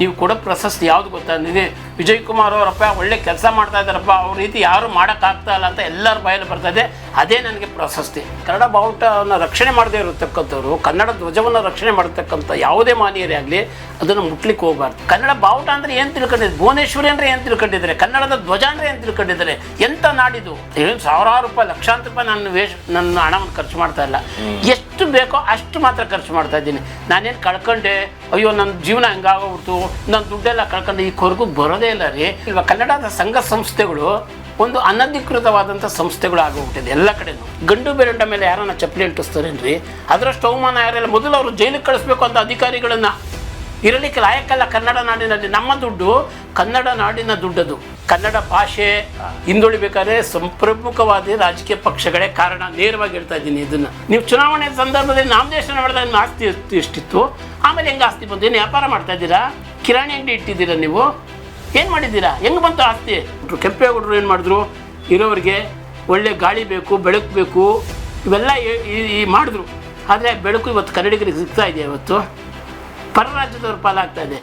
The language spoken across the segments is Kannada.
ನೀವು ಕೊಡೋ ಪ್ರಶಸ್ತಿ ಯಾವುದು ಗೊತ್ತಾ? ನಿಮಗೆ ವಿಜಯ್ ಕುಮಾರ್ ಅವರಪ್ಪ ಒಳ್ಳೆ ಕೆಲಸ ಮಾಡ್ತಾ ಇದ್ದಾರಪ್ಪ ಅವ್ರ ರೀತಿ ಯಾರು ಮಾಡೋಕ್ಕಾಗ್ತಾ ಇಲ್ಲ ಅಂತ ಎಲ್ಲರ ಬಾಯಲ್ಲಿ ಬರ್ತದೆ ಇದೆ. ಅದೇ ನನಗೆ ಪ್ರಶಸ್ತಿ. ಕನ್ನಡ ಬಾವುಟವನ್ನು ರಕ್ಷಣೆ ಮಾಡದೇ ಇರತಕ್ಕಂಥವ್ರು ಕನ್ನಡ ಧ್ವಜವನ್ನು ರಕ್ಷಣೆ ಮಾಡತಕ್ಕಂಥ ಯಾವುದೇ ಮಾನೀಯರೇ ಆಗಲಿ ಅದನ್ನು ಮುಟ್ಲಿಕ್ಕೆ ಹೋಗಬಾರ್ದು. ಕನ್ನಡ ಬಾವುಟ ಅಂದರೆ ಏನು ತಿಳ್ಕೊಂಡಿದ್ರು? ಭುವನೇಶ್ವರಿ ಅಂದರೆ ಏನು ತಿಳ್ಕೊಂಡಿದ್ದಾರೆ ಕನ್ನಡದ ಧ್ವಜ ಅಂದರೆ ಏನು ತಿಳ್ಕೊಂಡಿದ್ದಾರೆ ಎಂಥ ನಾಡಿದು? ಏನು ಸಾವಿರಾರು ರೂಪಾಯಿ ಲಕ್ಷಾಂತರ ರೂಪಾಯಿ ನಾನು ವೇಷ ನನ್ನ ಹಣವನ್ನು ಖರ್ಚು ಮಾಡ್ತಾ ಇಲ್ಲ. ಎಷ್ಟು ಬೇಕೋ ಅಷ್ಟು ಮಾತ್ರ ಖರ್ಚು ಮಾಡ್ತಾ ಇದ್ದೀನಿ. ನಾನೇನು ಕಳ್ಕೊಂಡೆ, ಅಯ್ಯೋ ನನ್ನ ಜೀವನ ಹಂಗಾಗೋಗ್ಬಿಡ್ತು ನನ್ನ ದುಡ್ಡೆಲ್ಲ ಕಳ್ಕೊಂಡು, ಈ ಕೊರಗು ಬರೋದೇ ಇಲ್ಲ ರೀ. ಇವಾಗ ಕನ್ನಡದ ಸಂಘ ಸಂಸ್ಥೆಗಳು ಒಂದು ಅನಧಿಕೃತವಾದಂಥ ಸಂಸ್ಥೆಗಳು ಆಗೋಗ್ಬಿಟ್ಟಿದೆ ಎಲ್ಲ ಕಡೆನೂ. ಗಂಡು ಬೆರಂಡ ಮೇಲೆ ಯಾರನ್ನ ಚಪ್ಪಲಿ ಅಂಟಿಸ್ತಾರೇನ್ರಿ? ಅದರಷ್ಟು ಅವಮಾನ ಯಾರೆಲ್ಲ, ಮೊದಲು ಅವರು ಜೈಲಿಗೆ ಕಳಿಸ್ಬೇಕು ಅಂತ ಅಧಿಕಾರಿಗಳನ್ನ ಇರಲಿಕ್ಕೆ ಲಾಯಕ್ಕಲ್ಲ ಕನ್ನಡ ನಾಡಿನಲ್ಲಿ. ನಮ್ಮ ದುಡ್ಡು ಕನ್ನಡ ನಾಡಿನ ದುಡ್ಡದು. ಕನ್ನಡ ಭಾಷೆ ಹಿಂದುಳಿಬೇಕಾದ್ರೆ ಸಂಪ್ರಮುಖವಾದ ರಾಜಕೀಯ ಪಕ್ಷಗಳೇ ಕಾರಣ. ನೇರವಾಗಿ ಹೇಳ್ತಾ ಇದ್ದೀನಿ ಇದನ್ನು. ನೀವು ಚುನಾವಣೆ ಸಂದರ್ಭದಲ್ಲಿ ನಾಮದೇಶನ ಮಾಡಿದಾಗ ಆಸ್ತಿ ಇಷ್ಟಿತ್ತು ಆಮೇಲೆ ಹೆಂಗೆ ಆಸ್ತಿ ಬಂತು? ಏನು ವ್ಯಾಪಾರ ಮಾಡ್ತಾ ಇದ್ದೀರಾ? ಕಿರಾಣಿ ಅಂಗಡಿ ಇಟ್ಟಿದ್ದೀರಾ ನೀವು? ಏನು ಮಾಡಿದ್ದೀರಾ? ಹೆಂಗೆ ಬಂತು ಆಸ್ತಿ? ಕೆಂಪೇಗೌಡರು ಏನು ಮಾಡಿದ್ರು? ಇರೋರಿಗೆ ಒಳ್ಳೆ ಗಾಳಿ ಬೇಕು, ಬೆಳಕು ಬೇಕು, ಇವೆಲ್ಲ ಈ ಮಾಡಿದ್ರು. ಆದರೆ ಬೆಳಕು ಇವತ್ತು ಕನ್ನಡಿಗರಿಗೆ ಸಿಗ್ತಾ ಇದೆ ಇವತ್ತು? ಪರ ರಾಜ್ಯದವ್ರ ಪಾಲಾಗ್ತಾ ಇದೆ.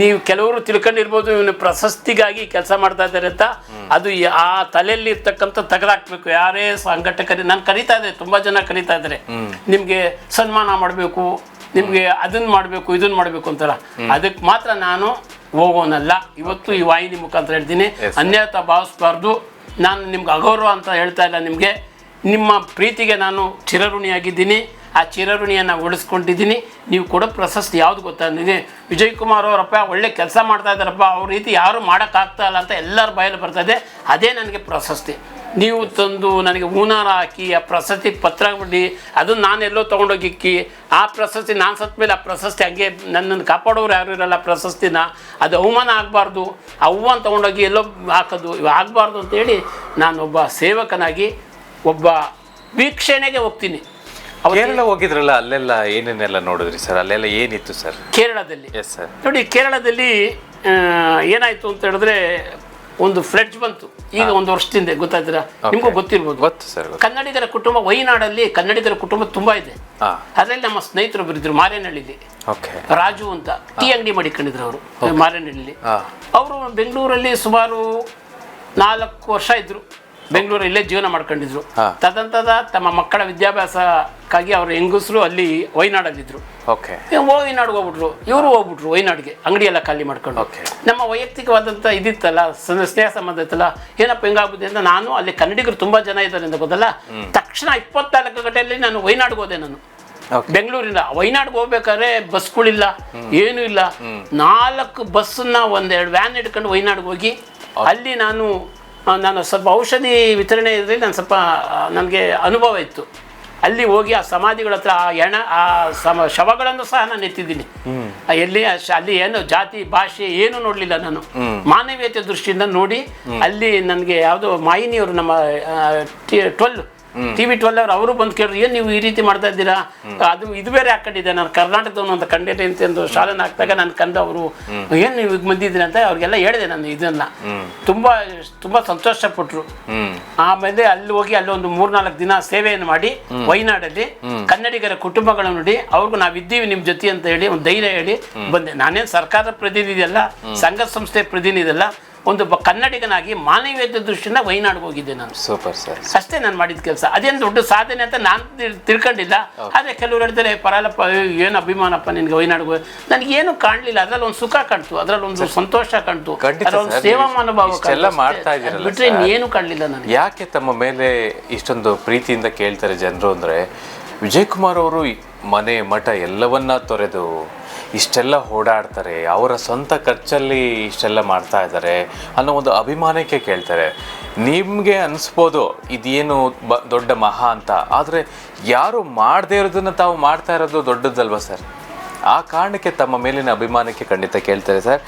ನೀವು ಕೆಲವರು ತಿಳ್ಕೊಂಡಿರ್ಬೋದು ಇವನ ಪ್ರಶಸ್ತಿಗಾಗಿ ಕೆಲಸ ಮಾಡ್ತಾ ಇದ್ದಾರೆ ಅಂತ. ಅದು ಆ ತಲೆಯಲ್ಲಿ ಇರ್ತಕ್ಕಂಥ ತೆಗೆದಾಕ್ಬೇಕು. ಯಾರೇ ಸಂಘಟಕರಿ ನಾನು ಕರಿತಾ ಇದ್ದೆ ತುಂಬ ಜನ ಕರಿತಾ ಇದ್ದಾರೆ ನಿಮಗೆ ಸನ್ಮಾನ ಮಾಡಬೇಕು ನಿಮಗೆ ಅದನ್ನ ಮಾಡಬೇಕು ಇದನ್ನ ಮಾಡಬೇಕು ಅಂತಾರ. ಅದಕ್ಕೆ ಮಾತ್ರ ನಾನು ಹೋಗೋನಲ್ಲ. ಇವತ್ತು ಈ ವಾಹಿನಿ ಮುಖಾಂತರ ಹೇಳ್ತೀನಿ. ಅನ್ಯತಾ ಭಾವಿಸ್ಬಾರ್ದು. ನಾನು ನಿಮ್ಗೆ ಅಗೌರವ ಅಂತ ಹೇಳ್ತಾ ಇಲ್ಲ ನಿಮಗೆ. ನಿಮ್ಮ ಪ್ರೀತಿಗೆ ನಾನು ಚಿರಋಣಿಯಾಗಿದ್ದೀನಿ. ಆ ಚಿರಋಣಿಯನ್ನು ಉಳಿಸ್ಕೊಂಡಿದ್ದೀನಿ. ನೀವು ಕೊಡೋ ಪ್ರಶಸ್ತಿ ಯಾವುದು ಗೊತ್ತಾಗಿದೆ ವಿಜಯ್ ಕುಮಾರ್ ಅವರಪ್ಪ ಒಳ್ಳೆ ಕೆಲಸ ಮಾಡ್ತಾ ಇದ್ದಾರಪ್ಪ. ಅವ್ರ ರೀತಿ ಯಾರು ಮಾಡೋಕ್ಕಾಗ್ತಾ ಇಲ್ಲ ಅಂತ ಎಲ್ಲರ ಬಾಯಲ್ಲಿ ಬರ್ತದೆ ಅದೇ ನನಗೆ ಪ್ರಶಸ್ತಿ. ನೀವು ತಂದು ನನಗೆ ಹೂನಾರ ಹಾಕಿ, ಆ ಪ್ರಶಸ್ತಿ ಪತ್ರ ಬಿಡಿ ಅದನ್ನು ನಾನು ಎಲ್ಲೋ ತೊಗೊಂಡೋಗಿಕ್ಕಿ ಆ ಪ್ರಶಸ್ತಿ ನಾನು ಸತ್ತ ಮೇಲೆ ಆ ಪ್ರಶಸ್ತಿ ಹಂಗೆ ನನ್ನನ್ನು ಕಾಪಾಡೋರು ಯಾರು ಇರಲ್ಲ ಪ್ರಶಸ್ತಿನ. ಅದು ಅವಮಾನ ಆಗಬಾರ್ದು. ಹೂವನ್ನು ತೊಗೊಂಡೋಗಿ ಎಲ್ಲೋ ಹಾಕೋದು. ಇವು ಆಗಬಾರ್ದು ಅಂತೇಳಿ ನಾನೊಬ್ಬ ಸೇವಕನಾಗಿ ಒಬ್ಬ ವೀಕ್ಷಣೆಗೆ ಹೋಗ್ತೀನಿ. ಕೇರಳ ಹೋಗಿದ್ರಲ್ಲ ಅಲ್ಲೆಲ್ಲ ಏನೇನೆಲ್ಲ ನೋಡಿದ್ರಿ ಸರ್? ಅಲ್ಲೆಲ್ಲ ಏನಿತ್ತು ಸರ್? ಕೇರಳದಲ್ಲಿ. ಎಸ್ ಸರ್ ನೋಡಿ ಕೇರಳದಲ್ಲಿ ಏನಾಯ್ತು ಅಂತ ಹೇಳಿದ್ರೆ ಒಂದು ಫ್ಲಡ್ಜ್ ಬಂತು. ಈಗ ಒಂದು ವರ್ಷದಿಂದ ಗೊತ್ತಾಯ್ತೀರಾ ನಿಮ್ಗೂ ಗೊತ್ತಿರ್ಬೋದು. ಗೊತ್ತು ಸರ್ ಕನ್ನಡಿಗರ ಕುಟುಂಬ ವೈನಾಡಲ್ಲಿ ಕನ್ನಡಿಗರ ಕುಟುಂಬ ತುಂಬಾ ಇದೆ. ಅದರಲ್ಲಿ ನಮ್ಮ ಸ್ನೇಹಿತರು ಬರಿದ್ರು ಮಾರೇನಹಳ್ಳಿಲಿ ರಾಜು ಅಂತ ಟೀ ಅಂಗಡಿ ಮಾಡಿಕೊಂಡಿದ್ರು ಅವರು ಮಾರೇನಹಳ್ಳಿಲಿ ಹಾ. ಅವರು ಬೆಂಗಳೂರಲ್ಲಿ ಸುಮಾರು ನಾಲ್ಕು ವರ್ಷ ಇದ್ರು. ಬೆಂಗಳೂರಲ್ಲೇ ಜೀವನ ಮಾಡ್ಕೊಂಡಿದ್ರು. ತದಂತದ ತಮ್ಮ ಮಕ್ಕಳ ವಿದ್ಯಾಭ್ಯಾಸಕ್ಕಾಗಿ ಅವರು ಹೆಂಗಸರು ಅಲ್ಲಿ ವೈನಾಡಲ್ಲಿದ್ರು. ಓಕೆ. ವೈನಾಡ್ಗೆ ಹೋಗ್ಬಿಟ್ರು. ಇವರು ಹೋಗ್ಬಿಟ್ರು ವೈನಾಡ್ಗೆ ಅಂಗಡಿ ಎಲ್ಲ ಖಾಲಿ ಮಾಡ್ಕೊಂಡು. ನಮ್ಮ ವೈಯಕ್ತಿಕವಾದಂಥ ಇದಿತ್ತಲ್ಲ ಸ್ನೇಹ ಸಂಬಂಧ ಇತ್ತಲ್ಲ ಏನಪ್ಪ ಹೆಂಗಾಗುತ್ತೆ ಅಂತ ನಾನು ಅಲ್ಲಿ ಕನ್ನಡಿಗರು ತುಂಬಾ ಜನ ಇದ್ದಾರೆ ಅಂತ ಗೊತ್ತಲ್ಲ? ತಕ್ಷಣ ಇಪ್ಪತ್ನಾಲ್ಕು ಗಂಟೆಯಲ್ಲಿ ನಾನು ವೈನಾಡ್ಗೆ ಹೋದೆ ನಾನು. ಬೆಂಗಳೂರಿಂದ. ವೈನಾಡ್ಗೆ ಹೋಗ್ಬೇಕಾದ್ರೆ ಬಸ್ಗಳಿಲ್ಲ ಏನೂ ಇಲ್ಲ. ನಾಲ್ಕು ಬಸ್ಸನ್ನ ಒಂದೆರಡು ವ್ಯಾನ್ ಹಿಡ್ಕೊಂಡು ವೈನಾಡ್ಗೆ ಹೋಗಿ ಅಲ್ಲಿ ನಾನು ನಾನು ಸ್ವಲ್ಪ ಔಷಧಿ ವಿತರಣೆ ಇದ್ರಲ್ಲಿ ನಾನು ಸ್ವಲ್ಪ ನನಗೆ ಅನುಭವ ಇತ್ತು. ಅಲ್ಲಿ ಹೋಗಿ ಆ ಸಮಾಧಿಗಳ ಹತ್ರ ಆ ಎಣ ಆ ಸಮ ಶವಗಳನ್ನು ಸಹ ನಾನು ಎತ್ತಿದ್ದೀನಿ. ಎಲ್ಲಿ ಅಲ್ಲಿ ಏನು ಜಾತಿ ಭಾಷೆ ಏನು ನೋಡಲಿಲ್ಲ ನಾನು. ಮಾನವೀಯತೆ ದೃಷ್ಟಿಯಿಂದ ನೋಡಿ ಅಲ್ಲಿ ನನಗೆ ಯಾವುದೋ ಮಾಯಿನಿಯವರು ನಮ್ಮ ಟ್ವೆಲ್ ಟಿ ವಿ ಟ್ವೆಲ್ ಅವ್ರು, ಅವರು ಬಂದು ಕೇಳಿದ್ರು ಏನು ನೀವು ಈ ರೀತಿ ಮಾಡ್ತಾ ಇದ್ದೀರಾ? ಅದು ಇದು ಬೇರೆ ಹಾಕೊಂಡಿದ್ದೆ ನಾನು ಕರ್ನಾಟಕದವನು ಅಂತ ಕಂಡೇಟೆ ಅಂತ ಒಂದು ಶಾಲೆನ ಹಾಕಿದಾಗ ನಾನು ಕಂದ ಅವರು, ಏನು ನೀವು ಈಗ ಬಂದಿದ್ದೀರಿ? ಅಂತ ಅವ್ರಿಗೆಲ್ಲ ಹೇಳಿದೆ ನಾನು ಇದನ್ನ. ತುಂಬ ತುಂಬ ಸಂತೋಷ ಪಟ್ಟರು ಆಮೇಲೆ ಅಲ್ಲಿ ಹೋಗಿ ಅಲ್ಲಿ ಒಂದು ಮೂರ್ನಾಲ್ಕು ದಿನ ಸೇವೆಯನ್ನು ಮಾಡಿ ವೈನಾಡಲ್ಲಿ ಕನ್ನಡಿಗರ ಕುಟುಂಬಗಳನ್ನು ನೋಡಿ ಅವ್ರಿಗೂ ನಾವಿದ್ದೀವಿ ನಿಮ್ಮ ಜೊತೆ ಅಂತ ಹೇಳಿ ಒಂದು ಧೈರ್ಯ ಹೇಳಿ ಬಂದೆ. ನಾನೇನು ಸರ್ಕಾರದ ಪ್ರತಿನಿಧಿ ಅಲ್ಲ, ಸಂಘ ಸಂಸ್ಥೆ ಪ್ರತಿನಿಧಿ ಅಲ್ಲ ಒಂದು ಕನ್ನಡಿಗನಾಗಿ ಮಾನವೀಯತೆ ದೃಷ್ಟಿಯಿಂದ ವೈನಾಡ್ಗೆ ಹೋಗಿದ್ದೆ ನಾನು. ಸೂಪರ್ ಸರ್ ಅಷ್ಟೇ ನಾನು ಮಾಡಿದ ಕೆಲಸ. ಅದೇನು ದೊಡ್ಡ ಸಾಧನೆ ಅಂತ ನಾನು ತಿಳ್ಕೊಂಡಿಲ್ಲ. ಆದರೆ ಕೆಲವರು ಹೇಳ್ತಾರೆ ಪರಲ್ಲಪ್ಪ ಏನು ಅಭಿಮಾನಪ್ಪ ನಿನಗೆ ನನಗೆ ಏನು ಕಾಣಲಿಲ್ಲ. ಅದ್ರಲ್ಲಿ ಒಂದು ಸುಖ ಕಾಣ್ತು ಅದ್ರಲ್ಲಿ ಒಂದು ಸಂತೋಷ ಕಾಣ್ತು ಒಂದು ಸೇವಾ ಮನೋಭಾವ ಮಾಡ್ತಾ ಬಿಟ್ರೆ ಸರ್. ಕಾಣಲಿಲ್ಲ ನನಗೆ. ಯಾಕೆ ತಮ್ಮ ಮೇಲೆ ಇಷ್ಟೊಂದು ಪ್ರೀತಿಯಿಂದ ಕೇಳ್ತಾರೆ ಜನರು ಅಂದರೆ ವಿಜಯ್ ಕುಮಾರ್ ಅವರು ಮನೆ ಮಠ ಎಲ್ಲವನ್ನ ತೊರೆದು ಇಷ್ಟೆಲ್ಲ ಓಡಾಡ್ತಾರೆ, ಅವರ ಸ್ವಂತ ಖರ್ಚಲ್ಲಿ ಇಷ್ಟೆಲ್ಲ ಮಾಡ್ತಾ ಇದ್ದಾರೆ ಅನ್ನೋ ಒಂದು ಅಭಿಮಾನಕ್ಕೆ ಕೇಳ್ತಾರೆ. ನಿಮಗೆ ಅನಿಸ್ಬೋದು, ಇದೇನು ಬ, ದೊಡ್ಡ ಮಹಾ ಅಂತ. ಆದರೆ ಯಾರು ಮಾಡದೇ ಇರೋದನ್ನು ತಾವು ಮಾಡ್ತಾ ಇರೋದು ದೊಡ್ಡದಲ್ವ ಸರ್? ಆ ಕಾರಣಕ್ಕೆ ತಮ್ಮ ಮೇಲಿನ ಅಭಿಮಾನಕ್ಕೆ ಖಂಡಿತ ಕೇಳ್ತಾರೆ ಸರ್.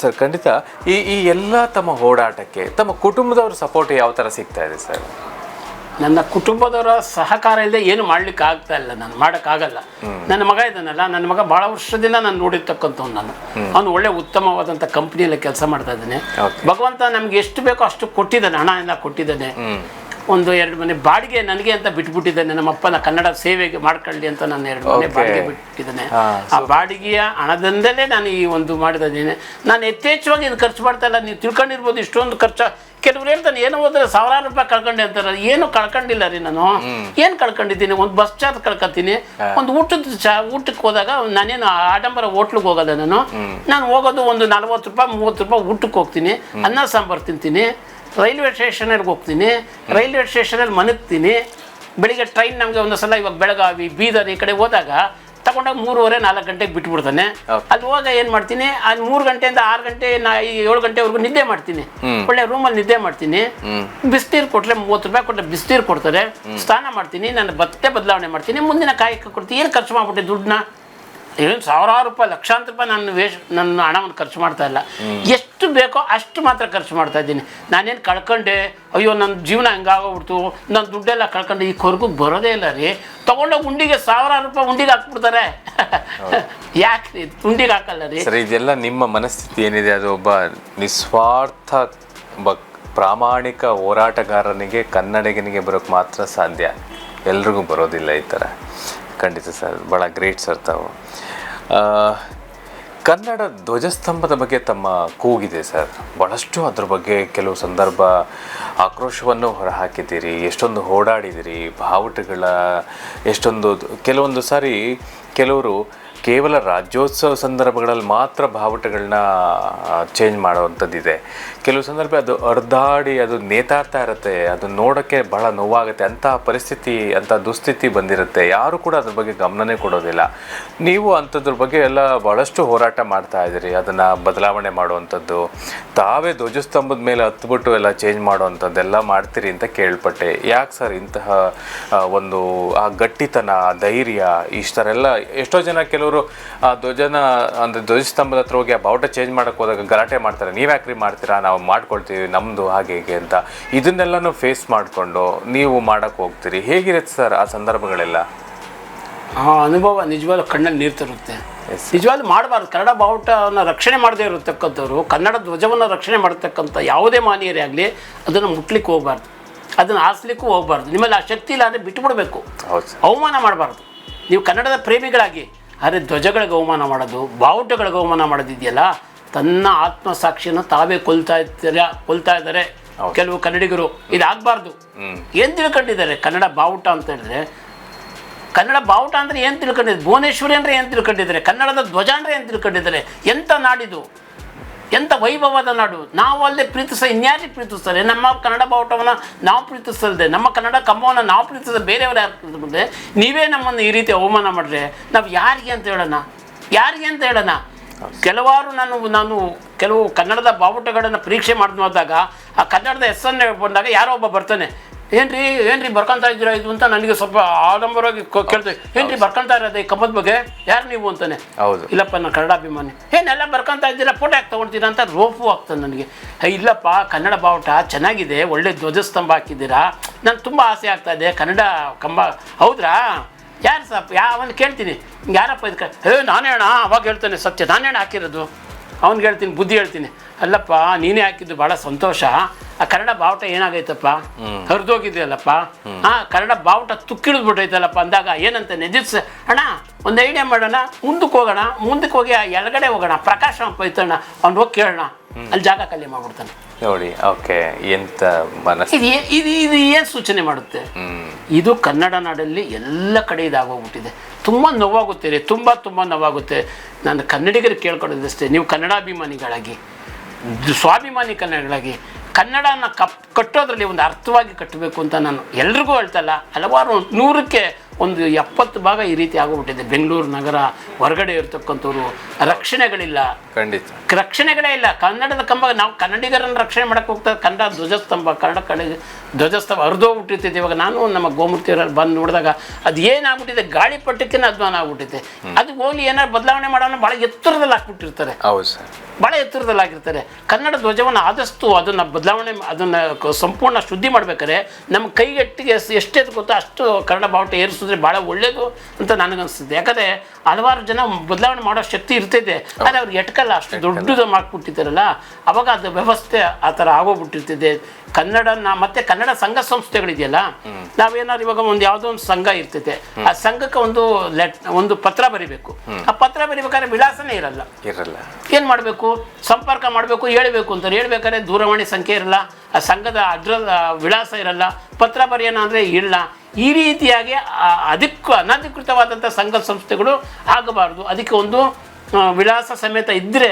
ಸರ್, ಖಂಡಿತ ಈ ಈ ಎಲ್ಲ ತಮ್ಮ ಓಡಾಟಕ್ಕೆ, ತಮ್ಮ ಕುಟುಂಬದವ್ರ ಸಪೋರ್ಟ್ ಯಾವ ಥರ ಸಿಗ್ತಾ ಇದೆ ಸರ್? ನನ್ನ ಕುಟುಂಬದವರ ಸಹಕಾರ ಇಲ್ಲದೆ ಏನು ಮಾಡ್ಲಿಕ್ಕೆ ಆಗ್ತಾ ಇಲ್ಲ ನಾನು ಮಾಡೋಕ್ಕಾಗಲ್ಲ ನನ್ನ ಮಗ ಇದ್ದಾನಲ್ಲ ನನ್ನ ಮಗ ಬಹಳ ವರ್ಷದಿಂದ ನಾನು ನೋಡಿರ್ತಕ್ಕಂಥವ್ನು ನಾನು. ಅವನು ಒಳ್ಳೆ ಉತ್ತಮವಾದಂಥ ಕಂಪ್ನಿಯಲ್ಲಿ ಕೆಲಸ ಮಾಡ್ತಾ ಇದ್ದಾನೆ. ಭಗವಂತ ನಮ್ಗೆ ಎಷ್ಟು ಬೇಕೋ ಅಷ್ಟು ಕೊಟ್ಟಿದ್ದಾನೆ ಹಣ ಎಲ್ಲ ಕೊಟ್ಟಿದ್ದಾನೆ. ಒಂದು ಎರಡು ಮನೆ ಬಾಡಿಗೆ ನನಗೆ ಅಂತ ಬಿಟ್ಬಿಟ್ಟಿದ್ದಾನೆ ನಮ್ಮ ಅಪ್ಪನ ಕನ್ನಡ ಸೇವೆಗೆ ಮಾಡ್ಕೊಳ್ಳಿ ಅಂತ ನಾನು ಎರಡು ಮನೆ ಬಾಡಿಗೆ ಬಿಟ್ಟಿದ್ದಾನೆ. ಆ ಬಾಡಿಗೆಯ ಹಣದಿಂದಲೇ ನಾನು ಈ ಒಂದು ಮಾಡಿದ್ದೇನೆ ನಾನು ಯಥೇಚ್ಛವಾಗಿ ಇದು ಖರ್ಚು ಮಾಡ್ತಾ ಇಲ್ಲ ನೀವು ತಿಳ್ಕೊಂಡಿರ್ಬೋದು ಇಷ್ಟೊಂದು ಖರ್ಚು ಕೆಲವ್ರು ಹೇಳ್ತಾನೆ ಏನೋ ಹೋದ್ರೆ ಸಾವಿರಾರು ರೂಪಾಯಿ ಕಳ್ಕೊಂಡೆ ಅಂತಾರೆ. ಏನು ಕಳ್ಕೊಂಡಿಲ್ಲ ರೀ ನಾನು. ಏನು ಕಳ್ಕೊಂಡಿದ್ದೀನಿ? ಒಂದು ಬಸ್ ಚಾರ್ಜ್ ಕಳ್ಕೊತೀನಿ. ಒಂದು ಊಟದ ಚಾ ಊಟಕ್ಕೆ ಹೋದಾಗ ನಾನೇನು ಆಡಂಬರ ಹೋಟ್ಲಿಗೆ ಹೋಗೋದ ನಾನು? ನಾನು ಹೋಗೋದು ಒಂದು ನಲ್ವತ್ತು ರೂಪಾಯಿ ಮೂವತ್ತು ರೂಪಾಯಿ ಊಟಕ್ಕೆ ಹೋಗ್ತೀನಿ. ಅನ್ನ ಸಾಂಬಾರು ತಿಂತೀನಿ. ರೈಲ್ವೆ ಸ್ಟೇಷನಲ್ಲಿ ಹೋಗ್ತೀನಿ. ರೈಲ್ವೆ ಸ್ಟೇಷನಲ್ಲಿ ಮನಗ್ತೀನಿ ಬೆಳಿಗ್ಗೆ ಟ್ರೈನ್ ನಮಗೆ ಒಂದು ಸಲ ಇವಾಗ ಬೆಳಗಾವಿ ಬೀದರ್ ಈ ಕಡೆ ಹೋದಾಗ ತಗೊಂಡಾಗ ಮೂರುವರೆ ನಾಲ್ಕು ಗಂಟೆಗೆ ಬಿಟ್ಬಿಡ್ತಾನೆ. ಅಲ್ಲಿ ಹೋಗ ಏನು ಮಾಡ್ತೀನಿ ಅಲ್ಲಿ ಮೂರು ಗಂಟೆಯಿಂದ ಆರು ಗಂಟೆ ನಾ ಏಳು ಗಂಟೆವರೆಗೂ ನಿದ್ದೆ ಮಾಡ್ತೀನಿ. ಒಳ್ಳೆ ರೂಮಲ್ಲಿ ನಿದ್ದೆ ಮಾಡ್ತೀನಿ. ಬಿಸ್ನೀರು ಕೊಟ್ಟರೆ ಮೂವತ್ತು ರೂಪಾಯಿ ಕೊಟ್ಟರೆ ಬಿಸ್ನೀರು ಕೊಡ್ತಾರೆ. ಸ್ನಾನ ಮಾಡ್ತೀನಿ ನಾನು ಬತ್ತೆ ಬದಲಾವಣೆ ಮಾಡ್ತೀನಿ ಮುಂದಿನ ಕಾಯಕ್ಕೆ ಕೊಡ್ತೀನಿ. ಏನು ಖರ್ಚು ಮಾಡ್ಬಿಟ್ಟೆ ದುಡ್ಡನ್ನ? ಏನು ಸಾವಿರಾರು ರೂಪಾಯಿ ಲಕ್ಷಾಂತರ ರೂಪಾಯಿ ನನ್ನ ವೇಸ್ಟ್ ನನ್ನ ಹಣವನ್ನು ಖರ್ಚು ಮಾಡ್ತಾ ಇಲ್ಲ. ಎಷ್ಟು ಬೇಕೋ ಅಷ್ಟು ಮಾತ್ರ ಖರ್ಚು ಮಾಡ್ತಾ ಇದ್ದೀನಿ. ನಾನೇನು ಕಳ್ಕೊಂಡೆ ಅಯ್ಯೋ ನನ್ನ ಜೀವನ ಹಂಗಾಗೋಗ್ಬಿಡ್ತು ನನ್ನ ದುಡ್ಡೆಲ್ಲ ಕಳ್ಕೊಂಡು ಈ ಕೊರಗು ಬರೋದೇ ಇಲ್ಲ ರೀ. ತೊಗೊಂಡೋಗಿ ಉಂಡಿಗೆ ಸಾವಿರಾರು ರೂಪಾಯಿ ಉಂಡಿಗೆ ಹಾಕ್ಬಿಡ್ತಾರೆ. ಯಾಕೆ ರೀ? ಉಂಡಿಗೆ ಹಾಕಲ್ಲ ರೀ? ಸರ್ ಇದೆಲ್ಲ ನಿಮ್ಮ ಮನಸ್ಥಿತಿ ಏನಿದೆ? ಅದು ಒಬ್ಬ ನಿಸ್ವಾರ್ಥ ಒಬ್ಬ ಪ್ರಾಮಾಣಿಕ ಹೋರಾಟಗಾರನಿಗೆ ಕನ್ನಡಿಗನಿಗೆ ಬರೋಕ್ಕೆ ಮಾತ್ರ ಸಾಧ್ಯ. ಎಲ್ರಿಗೂ ಬರೋದಿಲ್ಲ ಈ ಥರ. ಖಂಡಿತ ಸರ್ ಭಾಳ ಗ್ರೇಟ್ ಸರ್ ತಾವು. ಕನ್ನಡ ಧ್ವಜಸ್ತಂಭದ ಬಗ್ಗೆ ತಮ್ಮ ಕೂಗಿದೆ ಸರ್. ಭಾಳಷ್ಟು ಅದ್ರ ಬಗ್ಗೆ ಕೆಲವು ಸಂದರ್ಭ ಆಕ್ರೋಶವನ್ನು ಹೊರಹಾಕಿದ್ದೀರಿ, ಎಷ್ಟೊಂದು ಓಡಾಡಿದಿರಿ ಬಾವುಟಗಳ ಎಷ್ಟೊಂದು, ಕೆಲವೊಂದು ಸಾರಿ ಕೆಲವರು ಕೇವಲ ರಾಜ್ಯೋತ್ಸವ ಸಂದರ್ಭಗಳಲ್ಲಿ ಮಾತ್ರ ಬಾವುಟಗಳನ್ನ ಚೇಂಜ್ ಮಾಡುವಂಥದ್ದಿದೆ. ಕೆಲವು ಸಂದರ್ಭ ಅದು ಅರ್ಧಾಡಿ, ಅದು ನೇತಾಡ್ತಾ ಇರುತ್ತೆ. ಅದು ನೋಡೋಕ್ಕೆ ಬಹಳ ನೋವಾಗುತ್ತೆ. ಅಂತಹ ಪರಿಸ್ಥಿತಿ, ಅಂಥ ದುಸ್ಥಿತಿ ಬಂದಿರುತ್ತೆ. ಯಾರು ಕೂಡ ಅದ್ರ ಬಗ್ಗೆ ಗಮನನೇ ಕೊಡೋದಿಲ್ಲ. ನೀವು ಅಂಥದ್ರ ಬಗ್ಗೆ ಎಲ್ಲ ಭಾಳಷ್ಟು ಹೋರಾಟ ಮಾಡ್ತಾ ಇದ್ದೀರಿ. ಅದನ್ನು ಬದಲಾವಣೆ ಮಾಡುವಂಥದ್ದು. ತಾವೇ ಧ್ವಜಸ್ತಂಭದ ಮೇಲೆ ಹತ್ಬಿಟ್ಟು ಎಲ್ಲ ಚೇಂಜ್ ಮಾಡುವಂಥದ್ದೆಲ್ಲ ಮಾಡ್ತೀರಿ ಅಂತ ಕೇಳ್ಪಟ್ಟೆ. ಯಾಕೆ ಸರ್ ಇಂತಹ ಒಂದು, ಆ, ಗಟ್ಟಿತನ, ಧೈರ್ಯ, ಇಷ್ಟರೆಲ್ಲ ಎಷ್ಟೋ ಜನ ಕೆಲವರು ಆ ಧ್ವಜನ ಅಂದರೆ ಧ್ವಜಸ್ತಂಭದ ಹತ್ರ ಹೋಗಿ ಆ ಬಾವುಟ ಚೇಂಜ್ ಮಾಡಕ್ಕೆ ಹೋದಾಗ ಗಲಾಟೆ ಮಾಡ್ತಾರೆ. ನೀವು ಯಾಕ್ರಿ ಮಾಡ್ತೀರಾ? ನಾವು ಮಾಡ್ಕೊಳ್ತೀವಿ ನಮ್ಮದು ಹಾಗೆ ಹೀಗೆ ಅಂತ. ಇದನ್ನೆಲ್ಲನೂ ಫೇಸ್ ಮಾಡಿಕೊಂಡು ನೀವು ಮಾಡೋಕೆ ಹೋಗ್ತೀರಿ. ಹೇಗಿರುತ್ತೆ ಸರ್ ಆ ಸಂದರ್ಭಗಳೆಲ್ಲ? ಆ ಅನುಭವ ನಿಜವಾಗ್ಲೂ ಕಣ್ಣಲ್ಲಿ ನೀರು ತರುತ್ತೆ. ನಿಜವಾಗ್ಲೂ ಮಾಡಬಾರ್ದು. ಕನ್ನಡ ಬಾವುಟವನ್ನು ರಕ್ಷಣೆ ಮಾಡದೇ ಇರತಕ್ಕಂಥವ್ರು ಕನ್ನಡ ಧ್ವಜವನ್ನು ರಕ್ಷಣೆ ಮಾಡತಕ್ಕಂಥ ಯಾವುದೇ ಮಾನೀಯರೇ ಆಗಲಿ ಅದನ್ನು ಮುಟ್ಲಿಕ್ಕೆ ಹೋಗ್ಬಾರ್ದು. ಅದನ್ನು ಆರಿಸ್ಲಿಕ್ಕೂ ಹೋಗ್ಬಾರ್ದು. ನಿಮ್ಮಲ್ಲಿ ಆ ಶಕ್ತಿ ಇಲ್ಲ ಅಂದರೆ ಬಿಟ್ಟುಬಿಡಬೇಕು ಅವಮಾನ ಮಾಡಬಾರ್ದು. ನೀವು ಕನ್ನಡದ ಪ್ರೇಮಿಗಳಾಗಿ ಆದರೆ ಧ್ವಜಗಳ ಗೌಮಾನ ಮಾಡೋದು ಬಾವುಟಗಳಿಗೆ ಅವಮಾನ ಮಾಡೋದಿದೆಯಲ್ಲ ತನ್ನ ಆತ್ಮಸಾಕ್ಷಿಯನ್ನು ತಾವೇ ಕೊಲ್ತಾ ಇರ್ತೀರ ಕೊಲ್ತಾ ಇದ್ದಾರೆ ಕೆಲವು ಕನ್ನಡಿಗರು. ಇದಾಗಬಾರ್ದು. ಏನು ತಿಳ್ಕೊಂಡಿದ್ದಾರೆ? ಕನ್ನಡ ಬಾವುಟ ಅಂತ ಹೇಳಿದ್ರೆ ಕನ್ನಡ ಬಾವುಟ ಅಂದರೆ ಏನು ತಿಳ್ಕೊಂಡಿದ್ದಾರೆ? ಭುವನೇಶ್ವರಿ ಅಂದರೆ ಏನು ತಿಳ್ಕೊಂಡಿದ್ದಾರೆ? ಕನ್ನಡದ ಧ್ವಜ ಅಂದರೆ ಏನು ತಿಳ್ಕೊಂಡಿದ್ದಾರೆ? ಎಂಥ ನಾಡಿದು? ಎಂಥ ವೈಭವದ ನಾಡು? ನಾವು ಅಲ್ಲದೆ ಪ್ರೀತಿಸ ಇನ್ಯಾರಿಗೆ ಪ್ರೀತಿಸ್ತಾರೆ? ನಮ್ಮ ಕನ್ನಡ ಬಾವುಟವನ್ನು ನಾವು ಪ್ರೀತಿಸಲ್ದೆ, ನಮ್ಮ ಕನ್ನಡ ಕಂಬವನ್ನು ನಾವು ಪ್ರೀತಿಸ ಬೇರೆಯವರು ಯಾರು ನೀವೇ ನಮ್ಮನ್ನು ಈ ರೀತಿ ಅವಮಾನ ಮಾಡಿದ್ರೆ ನಾವು ಯಾರಿಗೆ ಅಂತ ಹೇಳೋಣ? ಯಾರಿಗೆ ಅಂತ ಹೇಳೋಣ? ಕೆಲವಾರು ನಾನು ನಾನು ಕೆಲವು ಕನ್ನಡದ ಬಾವುಟಗಳನ್ನು ಪರೀಕ್ಷೆ ಮಾಡಿದಾಗ ಆ ಕನ್ನಡದ ಹೆಸರನ್ನು ಬಂದಾಗ ಯಾರೋ ಒಬ್ಬ ಬರ್ತಾನೆ ಏನ್ರಿ ಏನ್ರಿ ಬರ್ಕೊಂತ ಇದ್ದೀರಾ ಇದು ಅಂತ ನನಗೆ ಸ್ವಲ್ಪ ಆಡಂಬರವಾಗಿ ಕೇಳ್ತೀವಿ ಏನ್ರಿ ಬರ್ಕೊಂತ ಇರೋದು ಈ ಕಂಬದ ಬಗ್ಗೆ? ಯಾರು ನೀವು ಅಂತಾನೆ? ಹೌದು. ಇಲ್ಲಪ್ಪ ನಾನು ಕನ್ನಡಾಭಿಮಾನಿ. ಏನೆಲ್ಲ ಬರ್ಕೊಂತ ಇದ್ದೀರಾ? ಫೋಟೋ ಯಾಕೆ ತೊಗೊಳ್ತೀರಾ ಅಂತ ರೋಪು ಆಗ್ತದೆ ನನಗೆ. ಇಲ್ಲಪ್ಪ ಕನ್ನಡ ಬಾವುಟ ಚೆನ್ನಾಗಿದೆ ಒಳ್ಳೆ ಧ್ವಜಸ್ತಂಭ ಹಾಕಿದ್ದೀರಾ? ನನಗೆ ತುಂಬ ಆಸೆ ಆಗ್ತಾ ಇದೆ ಕನ್ನಡ ಕಂಬ. ಹೌದ್ರಾ? ಯಾರು ಸಪ್ ಯಾವನು ಕೇಳ್ತೀನಿ. ಯಾರಪ್ಪ ಇದಕ್ಕೆ? ಹೇ ನಾನೇ ಅಣ್ಣ ಅವಾಗ ಹೇಳ್ತಾನೆ ಸತ್ಯ. ನಾನೇಣ ಹಾಕಿರೋದು. ಅವ್ನಿಗೆ ಹೇಳ್ತೀನಿ ಬುದ್ಧಿ ಹೇಳ್ತೀನಿ. ಅಲ್ಲಪ್ಪ ನೀನೇ ಹಾಕಿದ್ದು ಭಾಳ ಸಂತೋಷ. ಆ ಕನ್ನಡ ಬಾವುಟ ಏನಾಗೈತಪ್ಪ? ಹರಿದೋಗಿದೆಯಲ್ಲಪ್ಪ? ಹಾ ಕನ್ನಡ ಬಾವುಟ ತುಕ್ಕಿಳಿದ್ಬಿಟ್ಟೈತಲ್ಲಪ್ಪ ಅಂದಾಗ ಏನಂತ ನಿಜಿಸ್? ಅಣ್ಣ ಒಂದು ಐಡಿಯಾ ಮಾಡೋಣ ಮುಂದಕ್ಕೆ ಹೋಗೋಣ ಮುಂದಕ್ಕೆ ಹೋಗಿ ಆ ಎಡಗಡೆ ಹೋಗೋಣ ಪ್ರಕಾಶ ಪೈತಣ್ಣ ಅವ್ನು ಹೋಗಿ ಕೇಳೋಣ. ಅಲ್ಲಿ ಜಾಗ ಖಾಲಿ ಮಾಡ್ಬಿಡ್ತಾನೆ. ನೋಡಿ ಓಕೆ ಎಂತ ಮನಸ್ಸು? ಇದು ಇದು ಇದು ಏನು ಸೂಚನೆ ಮಾಡುತ್ತೆ? ಇದು ಕನ್ನಡ ನಾಡಲ್ಲಿ ಎಲ್ಲ ಕಡೆ ಇದಾಗೋಗ್ಬಿಟ್ಟಿದೆ. ತುಂಬ ನೋವಾಗುತ್ತೆ ರೀ ತುಂಬ ತುಂಬ ನೋವಾಗುತ್ತೆ. ನಾನು ಕನ್ನಡಿಗರಿಗೆ ಕೇಳ್ಕೊಳ್ಳೋದಷ್ಟೇ ನೀವು ಕನ್ನಡಾಭಿಮಾನಿಗಳಾಗಿ ಸ್ವಾಭಿಮಾನಿ ಕನ್ನಡಗಳಾಗಿ ಕನ್ನಡನ ಕಪ್ ಕಟ್ಟೋದ್ರಲ್ಲಿ ಒಂದು ಅರ್ಥವಾಗಿ ಕಟ್ಟಬೇಕು ಅಂತ ನಾನು ಎಲ್ರಿಗೂ ಹೇಳ್ತಲ್ಲ, ಹಲವಾರು ನೂರಕ್ಕೆ ಒಂದು ಎಪ್ಪತ್ತು ಭಾಗ ಈ ರೀತಿ ಆಗೋಗ್ಬಿಟ್ಟಿದೆ. ಬೆಂಗಳೂರು ನಗರ ಹೊರಗಡೆ ಇರತಕ್ಕಂಥವ್ರು, ರಕ್ಷಣೆಗಳಿಲ್ಲ. ಖಂಡಿತ. ರಕ್ಷಣೆಗಳೇ ಇಲ್ಲ. ಕನ್ನಡದ ಕಂಬ ನಾವು ಕನ್ನಡಿಗರನ್ನು ರಕ್ಷಣೆ ಮಾಡಕ್ಕೆ ಹೋಗ್ತಾ ಕನ್ನಡ ಧ್ವಜಸ್ತಂಭ ಕನ್ನಡ ಕಡೆ ಧ್ವಜಸ್ತಂಭ ಹರಿದೋಗ್ಬಿಟ್ಟಿರ್ತೈತೆ ಇವಾಗ ನಾನು ನಮ್ಮ ಗೋಮೂರ್ತಿಯವರಲ್ಲಿ ಬಂದು ನೋಡಿದಾಗ ಅದು ಏನಾಗ್ಬಿಟ್ಟಿದೆ ಗಾಳಿಪಟಕ್ಕೆ ಅಧ್ವಾನ ಆಗ್ಬಿಟ್ಟಿದೆ. ಅದು ಹೋಗಿ ಏನಾರು ಬದಲಾವಣೆ ಮಾಡೋಣ. ಭಾಳ ಎತ್ತರದಲ್ಲಿ ಹಾಕ್ಬಿಟ್ಟಿರ್ತಾರೆ. ಹೌದು ಸರ್. ಭಾಳ ಎತ್ತರದಲ್ಲಿ ಆಗಿರ್ತಾರೆ ಕನ್ನಡ ಧ್ವಜವನ್ನು ಆದಷ್ಟು ಅದನ್ನು ಬದಲಾವಣೆ ಅದನ್ನು ಸಂಪೂರ್ಣ ಶುದ್ಧಿ ಮಾಡ್ಬೇಕಾದ್ರೆ ನಮ್ಮ ಕೈಗೆಟ್ಟಿಗೆ ಎಷ್ಟೇ ಗೊತ್ತೋ ಅಷ್ಟು ಕನ್ನಡ ಬಾವುಟ ಏರಿಸಿದ್ರೆ ಭಾಳ ಒಳ್ಳೆಯದು ಅಂತ ನನಗನ್ಸುತ್ತೆ. ಯಾಕಂದರೆ ಹಲವಾರು ಜನ ಬದಲಾವಣೆ ಮಾಡೋ ಶಕ್ತಿ ಇರ್ತೈತೆ ಆದರೆ ಅವ್ರಿಗೆ ಎಟ್ಕಲ್ಲ ಎಟಕಲ್ಲ. ಅಷ್ಟು ದೊಡ್ಡದು ಮಾಡಿಬಿಟ್ಟಿದ್ದಾರಲ್ಲ ಅವಾಗ ಅದು ವ್ಯವಸ್ಥೆ ಆ ಥರ ಆಗೋಗ್ಬಿಟ್ಟಿರ್ತದೆ. ಕನ್ನಡನ ಮತ್ತೆ ಕನ್ನಡ ಸಂಘ ಸಂಸ್ಥೆಗಳಿದೆಯಲ್ಲ ನಾವೇನಾದ್ರು ಇವಾಗ ಒಂದು ಯಾವುದೋ ಒಂದು ಸಂಘ ಇರ್ತೈತೆ ಆ ಸಂಘಕ್ಕೆ ಒಂದು ಲೆಟ್ ಒಂದು ಪತ್ರ ಬರಿಬೇಕು. ಆ ಪತ್ರ ಬರಿಬೇಕಾದ್ರೆ ವಿಳಾಸನೇ ಇರಲ್ಲ. ಇರಲ್ಲ. ಏನು ಮಾಡಬೇಕು? ಸಂಪರ್ಕ ಮಾಡಬೇಕು ಹೇಳಬೇಕು ಅಂತ ಹೇಳ್ಬೇಕಾದ್ರೆ ದೂರವಾಣಿ ಸಂಖ್ಯೆ ಇರಲ್ಲ. ಆ ಸಂಘದ ಅಡ್ರ ವಿಳಾಸ ಇರಲ್ಲ. ಪತ್ರ ಬರೆಯೋಣ ಅಂದರೆ ಇಲ್ಲ. ಈ ರೀತಿಯಾಗಿ ಅದಕ್ಕೂ ಅನಧಿಕೃತವಾದಂಥ ಸಂಘ ಸಂಸ್ಥೆಗಳು ಆಗಬಾರ್ದು. ಅದಕ್ಕೆ ಒಂದು ವಿಳಾಸ ಸಮೇತ ಇದ್ದರೆ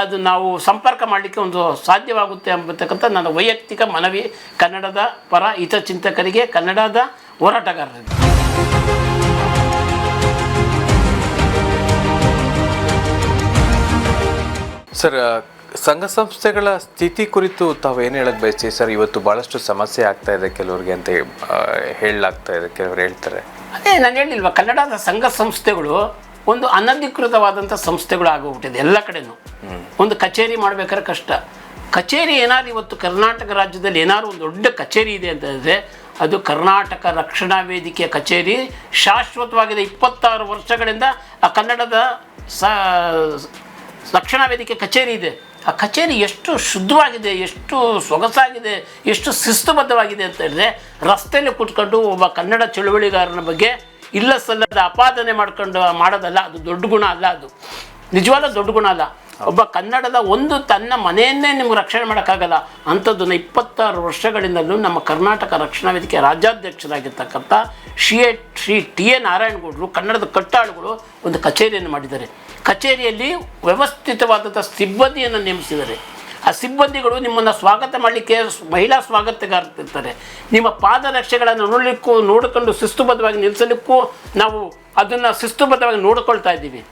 ಅದು ನಾವು ಸಂಪರ್ಕ ಮಾಡಲಿಕ್ಕೆ ಒಂದು ಸಾಧ್ಯವಾಗುತ್ತೆ ಅಂಬತಕ್ಕಂಥ ನನ್ನ ವೈಯಕ್ತಿಕ ಮನವಿ ಕನ್ನಡದ ಪರ ಹಿತಚಿಂತಕರಿಗೆ ಕನ್ನಡದ ಹೋರಾಟಗಾರರಿಗೆ. ಸರ್ ಸಂಘ ಸಂಸ್ಥೆಗಳ ಸ್ಥಿತಿ ಕುರಿತು ತಾವು ಏನು ಹೇಳಕ್ ಬಯಸ್ತೀವಿ ಸರ್, ಇವತ್ತು ಬಹಳಷ್ಟು ಸಮಸ್ಯೆ ಆಗ್ತಾ ಇದೆ ಕೆಲವ್ರಿಗೆ ಅಂತ ಹೇಳಲಾಗ್ತಾ ಇದೆ. ಕೆಲವ್ರು ಹೇಳ್ತಾರೆ. ಅದೇ, ನಾನು ಹೇಳಿಲ್ವ, ಕನ್ನಡದ ಸಂಘ ಸಂಸ್ಥೆಗಳು ಒಂದು ಅನಧಿಕೃತವಾದಂಥ ಸಂಸ್ಥೆಗಳು ಆಗೋಗ್ಬಿಟ್ಟಿದೆ, ಎಲ್ಲ ಕಡೆನೂ. ಒಂದು ಕಚೇರಿ ಮಾಡ್ಬೇಕಾದ್ರೆ ಕಷ್ಟ. ಕಚೇರಿ ಏನಾದ್ರು ಇವತ್ತು ಕರ್ನಾಟಕ ರಾಜ್ಯದಲ್ಲಿ ಏನಾದ್ರು ಒಂದು ದೊಡ್ಡ ಕಚೇರಿ ಇದೆ ಅಂತ ಹೇಳಿದ್ರೆ, ಅದು ಕರ್ನಾಟಕ ರಕ್ಷಣಾ ವೇದಿಕೆಯ ಕಚೇರಿ, ಶಾಶ್ವತವಾಗಿದೆ ಇಪ್ಪತ್ತಾರು ವರ್ಷಗಳಿಂದ ಆ ಕನ್ನಡದ ಸ, ರಕ್ಷಣಾ ವೇದಿಕೆ ಕಚೇರಿ ಇದೆ. ಆ ಕಚೇರಿ ಎಷ್ಟು ಶುದ್ಧವಾಗಿದೆ, ಎಷ್ಟು ಸೊಗಸಾಗಿದೆ, ಎಷ್ಟು ಶಿಸ್ತುಬದ್ಧವಾಗಿದೆ ಅಂತ ಹೇಳಿದ್ರೆ, ರಸ್ತೆಯಲ್ಲಿ ಕೂತ್ಕೊಂಡು ಒಬ್ಬ ಕನ್ನಡ ಚಳುವಳಿಗಾರನ ಬಗ್ಗೆ ಇಲ್ಲ ಸಲ್ಲದ ಅಪಾದನೆ ಮಾಡ್ಕೊಂಡು ಮಾಡೋದಲ್ಲ, ಅದು ದೊಡ್ಡ ಗುಣ ಅಲ್ಲ ಅದು. ನಿಜವಾದ ದೊಡ್ಡ ಗುಣ ಅಲ್ಲ. ಒಬ್ಬ ಕನ್ನಡದ ಒಂದು ತನ್ನ ಮನೆಯನ್ನೇ ನಿಮ್ಗೆ ರಕ್ಷಣೆ ಮಾಡೋಕ್ಕಾಗಲ್ಲ, ಅಂಥದ್ದನ್ನು ಇಪ್ಪತ್ತಾರು ವರ್ಷಗಳಿಂದಲೂ ನಮ್ಮ ಕರ್ನಾಟಕ ರಕ್ಷಣಾ ವೇದಿಕೆ ರಾಜ್ಯಾಧ್ಯಕ್ಷರಾಗಿರ್ತಕ್ಕಂಥ ಶ್ರೀ ಶ್ರೀ ಟಿ ಎ ನಾರಾಯಣಗೌಡರು, ಕನ್ನಡದ ಕಟ್ಟಾಳುಗಳು ಒಂದು ಕಚೇರಿಯನ್ನು ಮಾಡಿದ್ದಾರೆ. ಕಚೇರಿಯಲ್ಲಿ ವ್ಯವಸ್ಥಿತವಾದಂಥ ಸಿಬ್ಬಂದಿಯನ್ನು ನೇಮಿಸಿದ್ದಾರೆ. ಆ ಸಿಬ್ಬಂದಿಗಳು ನಿಮ್ಮನ್ನು ಸ್ವಾಗತ ಮಾಡಲಿಕ್ಕೆ ಮಹಿಳಾ ಸ್ವಾಗತಗಾರ್ತಿರ್ತಾರೆ ನಿಮ್ಮ ಪಾದರಕ್ಷೆಗಳನ್ನು ನೋಡಲಿಕ್ಕೂ, ನೋಡಿಕೊಂಡು ಶಿಸ್ತುಬದ್ಧವಾಗಿ ನಿಲ್ಲಿಸಲಿಕ್ಕೂ ನಾವು ಅದನ್ನು ಶಿಸ್ತುಬದ್ಧವಾಗಿ ನೋಡಿಕೊಳ್ತಾ ಇದ್ದೀವಿ.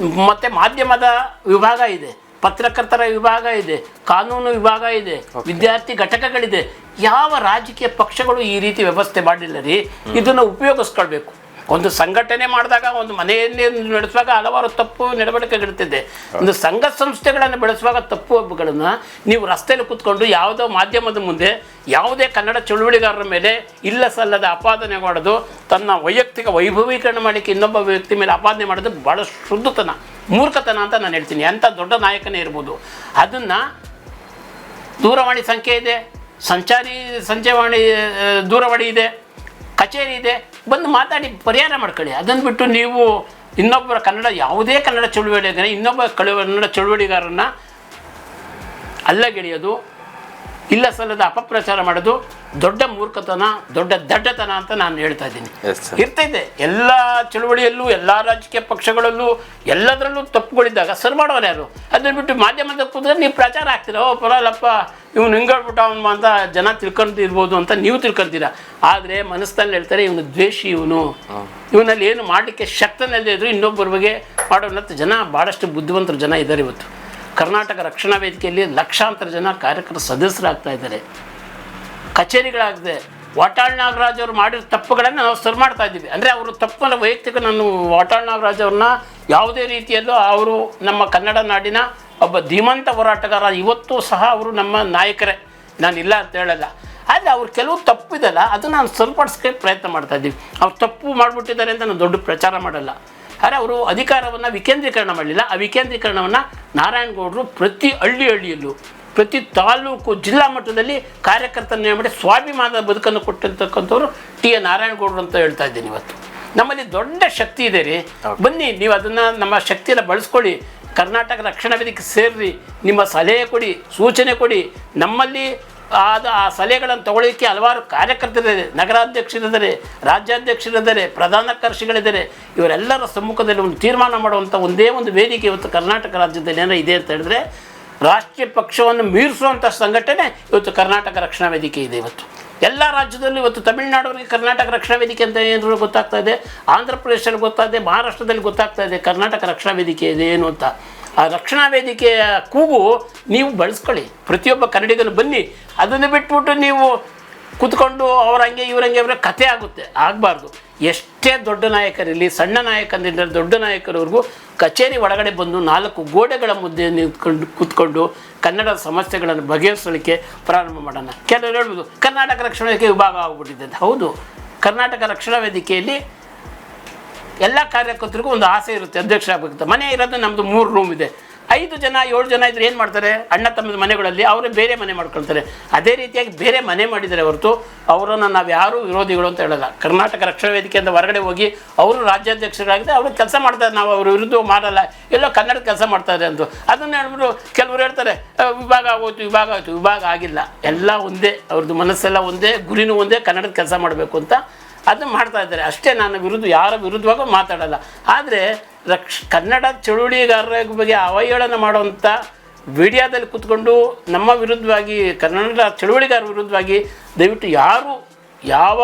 ಮತ್ತು ಮಾಧ್ಯಮದ ವಿಭಾಗ ಇದೆ ಪತ್ರಕರ್ತರ ವಿಭಾಗ ಇದೆ ಕಾನೂನು ವಿಭಾಗ ಇದೆ ವಿದ್ಯಾರ್ಥಿ ಘಟಕಗಳಿದೆ. ಯಾವ ರಾಜಕೀಯ ಪಕ್ಷಗಳು ಈ ರೀತಿ ವ್ಯವಸ್ಥೆ ಮಾಡಿಲ್ಲ ರೀ? ಇದನ್ನು ಉಪಯೋಗಿಸ್ಕೊಳ್ಬೇಕು. ಒಂದು ಸಂಘಟನೆ ಮಾಡಿದಾಗ ಒಂದು ಮನೆಯಲ್ಲಿ ನಡೆಸುವಾಗ ಹಲವಾರು ತಪ್ಪು ನಡವಳಿಕೆಗಳಿರ್ತಿದೆ ಒಂದು ಸಂಘ ಸಂಸ್ಥೆಗಳನ್ನು ಬೆಳೆಸುವಾಗ ತಪ್ಪು ಹಬ್ಬಗಳನ್ನು ನೀವು ರಸ್ತೆಯಲ್ಲಿ ಕೂತ್ಕೊಂಡು ಯಾವುದೋ ಮಾಧ್ಯಮದ ಮುಂದೆ ಯಾವುದೇ ಕನ್ನಡ ಚಳುವಳಿಗಾರರ ಮೇಲೆ ಇಲ್ಲ ಸಲ್ಲದ ಅಪಾದನೆ ಮಾಡೋದು ತನ್ನ ವೈಯಕ್ತಿಕ ವೈಭವೀಕರಣ ಮಾಡಲಿಕ್ಕೆ ಇನ್ನೊಬ್ಬ ವ್ಯಕ್ತಿ ಮೇಲೆ ಅಪಾದನೆ ಮಾಡೋದು ಭಾಳ ಶುದ್ಧತನ ಮೂರ್ಖತನ ಅಂತ ನಾನು ಹೇಳ್ತೀನಿ. ಎಂಥ ದೊಡ್ಡ ನಾಯಕನೇ ಇರ್ಬೋದು. ಅದನ್ನು ದೂರವಾಣಿ ಸಂಖ್ಯೆ ಇದೆ ಸಂಚಾರಿ ಸಂಚಾರವಾಣಿ ದೂರವಾಣಿ ಇದೆ ಕಚೇರಿ ಇದೆ ಬಂದು ಮಾತಾಡಿ ಪರಿಹಾರ ಮಾಡ್ಕೊಳ್ಳಿ. ಅದನ್ನು ಬಿಟ್ಟು ನೀವು ಇನ್ನೊಬ್ಬರ ಕನ್ನಡ, ಯಾವುದೇ ಕನ್ನಡ ಚಳುವಳಿ ಇನ್ನೊಬ್ಬ ಕನ್ನಡ ಚಳುವಳಿಗಾರನ್ನ ಅಲ್ಲಗೆಳೆಯೋದು ಇಲ್ಲ ಸಲ್ಲದ ಅಪಪ್ರಚಾರ ಮಾಡೋದು ದೊಡ್ಡ ಮೂರ್ಖತನ ದೊಡ್ಡ ದಡ್ಡತನ ಅಂತ ನಾನು ಹೇಳ್ತಾ ಇದ್ದೀನಿ. ಇರ್ತೈತೆ ಎಲ್ಲ ಚಳುವಳಿಯಲ್ಲೂ ಎಲ್ಲ ರಾಜಕೀಯ ಪಕ್ಷಗಳಲ್ಲೂ ಎಲ್ಲದರಲ್ಲೂ ತಪ್ಪುಗಳಿದ್ದಾಗ ಸರ್ ಮಾಡೋರು ಯಾರು? ಅದನ್ನ ಬಿಟ್ಟು ಮಾಧ್ಯಮದ ಕೂತ್ರೆ ನೀವು ಪ್ರಚಾರ ಆಗ್ತೀರ? ಓ ಪರಲ್ಲಪ್ಪ ಇವ್ನು ಹಿಂಗಾಡ್ಬಿಟ್ಟ ಅವನು ಅಂತ ಜನ ತಿಳ್ಕೊಂಡಿರ್ಬೋದು ಅಂತ ನೀವು ತಿಳ್ಕೊತೀರ? ಆದರೆ ಮನಸ್ಸಲ್ಲಿ ಹೇಳ್ತಾರೆ ಇವನು ದ್ವೇಷಿ ಇವನು. ಇವನಲ್ಲಿ ಏನು ಮಾಡಲಿಕ್ಕೆ ಶಕ್ತನಲ್ಲದೆ ಇದ್ರು ಇನ್ನೊಬ್ಬರ ಬಗ್ಗೆ ಮಾಡೋಣ ಜನ ಭಾಳಷ್ಟು ಬುದ್ಧಿವಂತರು ಜನ ಇದ್ದಾರೆ ಇವತ್ತು. ಕರ್ನಾಟಕ ರಕ್ಷಣಾ ವೇದಿಕೆಯಲ್ಲಿ ಲಕ್ಷಾಂತರ ಜನ ಕಾರ್ಯಕರ್ತ ಸದಸ್ಯರಾಗ್ತಾ ಇದ್ದಾರೆ. ಕಚೇರಿಗಳಾಗಿದೆ, ವಾಟಾಳ್ ನಾಗರಾಜ್ ಅವರು ಮಾಡಿರೋ ತಪ್ಪುಗಳನ್ನು ನಾವು ಸರಿ ಮಾಡ್ತಾ ಇದ್ದೀವಿ. ಅಂದರೆ ಅವರು ತಪ್ಪನ್ನು ವೈಯಕ್ತಿಕ ನಾನು ವಾಟಾಳ್ ನಾಗರಾಜ್ ಅವ್ರನ್ನ ಯಾವುದೇ ರೀತಿಯಲ್ಲೂ ಅವರು ನಮ್ಮ ಕನ್ನಡ ನಾಡಿನ ಒಬ್ಬ ಧೀಮಂತ ಹೋರಾಟಗಾರ, ಇವತ್ತು ಸಹ ಅವರು ನಮ್ಮ ನಾಯಕರೇ. ನಾನು ಇಲ್ಲ ಅಂತ ಹೇಳಲ್ಲ. ಆದರೆ ಅವ್ರು ಕೆಲವು ತಪ್ಪಿದಲ್ಲ ಅದು ನಾನು ಸರಿಪಡಿಸ್ಕೊಂಡು ಪ್ರಯತ್ನ ಮಾಡ್ತಾ ಇದ್ದೀವಿ. ಅವ್ರು ತಪ್ಪು ಮಾಡಿಬಿಟ್ಟಿದ್ದಾರೆ ಅಂತ ನಾನು ದೊಡ್ಡ ಪ್ರಚಾರ ಮಾಡಲ್ಲ. ಆದರೆ ಅವರು ಅಧಿಕಾರವನ್ನು ವಿಕೇಂದ್ರೀಕರಣ ಮಾಡಲಿಲ್ಲ. ಆ ವಿಕೇಂದ್ರೀಕರಣವನ್ನು ನಾರಾಯಣಗೌಡರು ಪ್ರತಿ ಹಳ್ಳಿ ಹಳ್ಳಿಯಲ್ಲೂ ಪ್ರತಿ ತಾಲೂಕು ಜಿಲ್ಲಾ ಮಟ್ಟದಲ್ಲಿ ಕಾರ್ಯಕರ್ತನ ಮಾಡಿ ಸ್ವಾಭಿಮಾನದ ಬದುಕನ್ನು ಕೊಟ್ಟಿರ್ತಕ್ಕಂಥವ್ರು ಟಿ. ಎ. ನಾರಾಯಣಗೌಡರು ಅಂತ ಹೇಳ್ತಾ ಇದ್ದೀನಿ ಇವತ್ತು. ನಮ್ಮಲ್ಲಿ ದೊಡ್ಡ ಶಕ್ತಿ ಇದೆ ರೀ. ಬನ್ನಿ ನೀವು ಅದನ್ನು ನಮ್ಮ ಶಕ್ತಿಯನ್ನು ಬಳಸ್ಕೊಳ್ಳಿ. ಕರ್ನಾಟಕ ರಕ್ಷಣಾ ವೇದಿಕೆ ಸೇರಿ ನಿಮ್ಮ ಸಲಹೆ ಕೊಡಿ ಸೂಚನೆ ಕೊಡಿ. ನಮ್ಮಲ್ಲಿ ಆದ ಆ ಸಲಹೆಗಳನ್ನು ತಗೊಳ್ಳಿಕ್ಕೆ ಹಲವಾರು ಕಾರ್ಯಕರ್ತರಿದ್ದಾರೆ, ನಗರಾಧ್ಯಕ್ಷರಿದ್ದಾರೆ, ರಾಜ್ಯಾಧ್ಯಕ್ಷರಿದ್ದಾರೆ, ಪ್ರಧಾನ ಕಾರ್ಯದರ್ಶಿಗಳಿದ್ದಾರೆ. ಇವರೆಲ್ಲರ ಸಮ್ಮುಖದಲ್ಲಿ ಒಂದು ತೀರ್ಮಾನ ಮಾಡುವಂಥ ಒಂದೇ ಒಂದು ವೇದಿಕೆ ಇವತ್ತು ಕರ್ನಾಟಕ ರಾಜ್ಯದಲ್ಲಿ ಏನೋ ಇದೆ ಅಂತ ಹೇಳಿದ್ರೆ, ರಾಷ್ಟ್ರೀಯ ಪಕ್ಷವನ್ನು ಮೀರಿಸುವಂಥ ಸಂಘಟನೆ ಇವತ್ತು ಕರ್ನಾಟಕ ರಕ್ಷಣಾ ವೇದಿಕೆ ಇದೆ ಇವತ್ತು. ಎಲ್ಲ ರಾಜ್ಯದಲ್ಲಿ ಇವತ್ತು ತಮಿಳುನಾಡವರಿಗೆ ಕರ್ನಾಟಕ ರಕ್ಷಣಾ ವೇದಿಕೆ ಅಂತ ಏನು ಗೊತ್ತಾಗ್ತಾ ಇದೆ ಆಂಧ್ರ ಪ್ರದೇಶದಲ್ಲಿ ಇದೆ, ಮಹಾರಾಷ್ಟ್ರದಲ್ಲಿ ಗೊತ್ತಾಗ್ತಾ ಇದೆ ಕರ್ನಾಟಕ ರಕ್ಷಣಾ ವೇದಿಕೆ ಇದೆ ಏನು ಅಂತ. ಆ ರಕ್ಷಣಾ ವೇದಿಕೆಯ ಕೂಗು ನೀವು ಬಳಸ್ಕೊಳ್ಳಿ. ಪ್ರತಿಯೊಬ್ಬ ಕನ್ನಡಿಗನು ಬನ್ನಿ. ಅದನ್ನು ಬಿಟ್ಬಿಟ್ಟು ನೀವು ಕೂತ್ಕೊಂಡು ಅವ್ರಂಗೆ ಇವ್ರಂಗೆ ಅವರ ಕತೆ ಆಗುತ್ತೆ. ಆಗಬಾರ್ದು. ಎಷ್ಟೇ ದೊಡ್ಡ ನಾಯಕರಿರಲಿ, ಸಣ್ಣ ನಾಯಕರಿಂದ ದೊಡ್ಡ ನಾಯಕರವರೆಗೂ ಕಚೇರಿ ಒಳಗಡೆ ಬಂದು ನಾಲ್ಕು ಗೋಡೆಗಳ ಮುದ್ದೆ ನಿಂತ್ಕೊಂಡು ಕೂತ್ಕೊಂಡು ಕನ್ನಡ ಸಮಸ್ಯೆಗಳನ್ನು ಬಗೆಹರಿಸಲಿಕ್ಕೆ ಪ್ರಾರಂಭ ಮಾಡೋಣ. ಕೆಲವರು ಹೇಳ್ಬೋದು, ಕರ್ನಾಟಕ ರಕ್ಷಣಾ ವೇದಿಕೆ ವಿಭಾಗ ಆಗ್ಬಿಟ್ಟಿದೆ ಅಂತ. ಹೌದು. ಕರ್ನಾಟಕ ರಕ್ಷಣಾ ವೇದಿಕೆಯಲ್ಲಿ ಎಲ್ಲ ಕಾರ್ಯಕರ್ತರಿಗೂ ಒಂದು ಆಸೆ ಇರುತ್ತೆ, ಅಧ್ಯಕ್ಷ ಆಗಬೇಕಂತ ಮನೆ ಇರೋದು ನಮ್ಮದು ಮೂರು ರೂಮ್ ಇದೆ. ಐದು ಜನ, ಏಳು ಜನ ಇದ್ರೆ ಏನು ಮಾಡ್ತಾರೆ? ಅಣ್ಣ ತಮ್ಮದ ಮನೆಗಳಲ್ಲಿ ಅವರೇ ಬೇರೆ ಮನೆ ಮಾಡ್ಕೊಳ್ತಾರೆ. ಅದೇ ರೀತಿಯಾಗಿ ಬೇರೆ ಮನೆ ಮಾಡಿದರೆ ಹೊರತು ಅವರನ್ನು ನಾವು ಯಾರೂ ವಿರೋಧಿಗಳು ಅಂತ ಹೇಳಲ್ಲ. ಕರ್ನಾಟಕ ರಕ್ಷಣಾ ವೇದಿಕೆಯಿಂದ ಹೊರಗಡೆ ಹೋಗಿ ಅವರು ರಾಜ್ಯಾಧ್ಯಕ್ಷರಾಗಿದೆ, ಅವರು ಕೆಲಸ ಮಾಡ್ತಾರೆ. ನಾವು ಅವ್ರ ವಿರುದ್ಧ ಮಾಡಲ್ಲ. ಎಲ್ಲೋ ಕನ್ನಡ ಕೆಲಸ ಮಾಡ್ತಾರೆ ಅಂತ ಅದನ್ನು ಹೇಳ್ಬಿಟ್ಟು ಕೆಲವರು ಹೇಳ್ತಾರೆ ವಿಭಾಗ ಆಗೋಯ್ತು, ವಿಭಾಗ ಆಯಿತು ವಿಭಾಗ ಆಗಿಲ್ಲ. ಎಲ್ಲ ಒಂದೇ ಅವ್ರದ್ದು ಮನಸ್ಸೆಲ್ಲ ಒಂದೇ, ಗುರಿನೂ ಒಂದೇ ಕನ್ನಡದ ಕೆಲಸ ಮಾಡಬೇಕು ಅಂತ ಅದನ್ನು ಮಾಡ್ತಾ ಇದ್ದಾರೆ. ಅಷ್ಟೇ ನಾನು ವಿರುದ್ಧ, ಯಾರ ವಿರುದ್ಧವಾಗೂ ಮಾತಾಡಲ್ಲ. ಆದರೆ ರಕ್ಷ, ಕನ್ನಡ ಚಳುವಳಿಗಾರರ ಬಗ್ಗೆ ಅವಹೇಳನ ಮಾಡುವಂಥ ವಿಡಿಯೋದಲ್ಲಿ ಕೂತ್ಕೊಂಡು ನಮ್ಮ ವಿರುದ್ಧವಾಗಿ ಕನ್ನಡ ಚಳುವಳಿಗಾರ ವಿರುದ್ಧವಾಗಿ ದಯವಿಟ್ಟು ಯಾರು ಯಾವ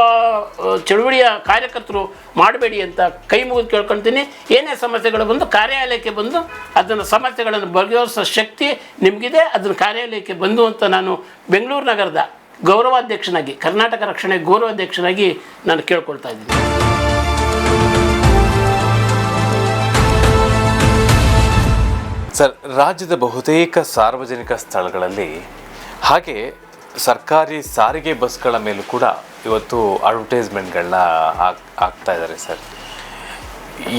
ಚಳುವಳಿಯ ಕಾರ್ಯಕರ್ತರು ಮಾಡಬೇಡಿ ಅಂತ ಕೈ ಮುಗಿದು ಕೇಳ್ಕೊಳ್ತೀನಿ ಏನೇ ಸಮಸ್ಯೆಗಳು ಬಂದು ಕಾರ್ಯಾಲಯಕ್ಕೆ ಬಂದು ಅದನ್ನು ಸಮಸ್ಯೆಗಳನ್ನು ಬಗೆಹರಿಸೋ ಶಕ್ತಿ ನಿಮಗಿದೆ. ಅದನ್ನು ಕಾರ್ಯಾಲಯಕ್ಕೆ ಬಂದು ಅಂತ ನಾನು ಬೆಂಗಳೂರು ನಗರದ ಗೌರವಾಧ್ಯಕ್ಷನಾಗಿ, ಕರ್ನಾಟಕ ರಕ್ಷಣೆ ಗೌರವಾಧ್ಯಕ್ಷನಾಗಿ ನಾನು ಕೇಳ್ಕೊಳ್ತಾ ಇದ್ದೀನಿ. ಸರ್, ರಾಜ್ಯದ ಬಹುತೇಕ ಸಾರ್ವಜನಿಕ ಸ್ಥಳಗಳಲ್ಲಿ, ಹಾಗೆ ಸರ್ಕಾರಿ ಸಾರಿಗೆ ಬಸ್ಗಳ ಮೇಲೂ ಕೂಡ ಇವತ್ತು ಅಡ್ವರ್ಟೈಸ್ಮೆಂಟ್ಗಳನ್ನ ಹಾಕ್, ಹಾಕ್ತಾ ಇದ್ದಾರೆ ಸರ್.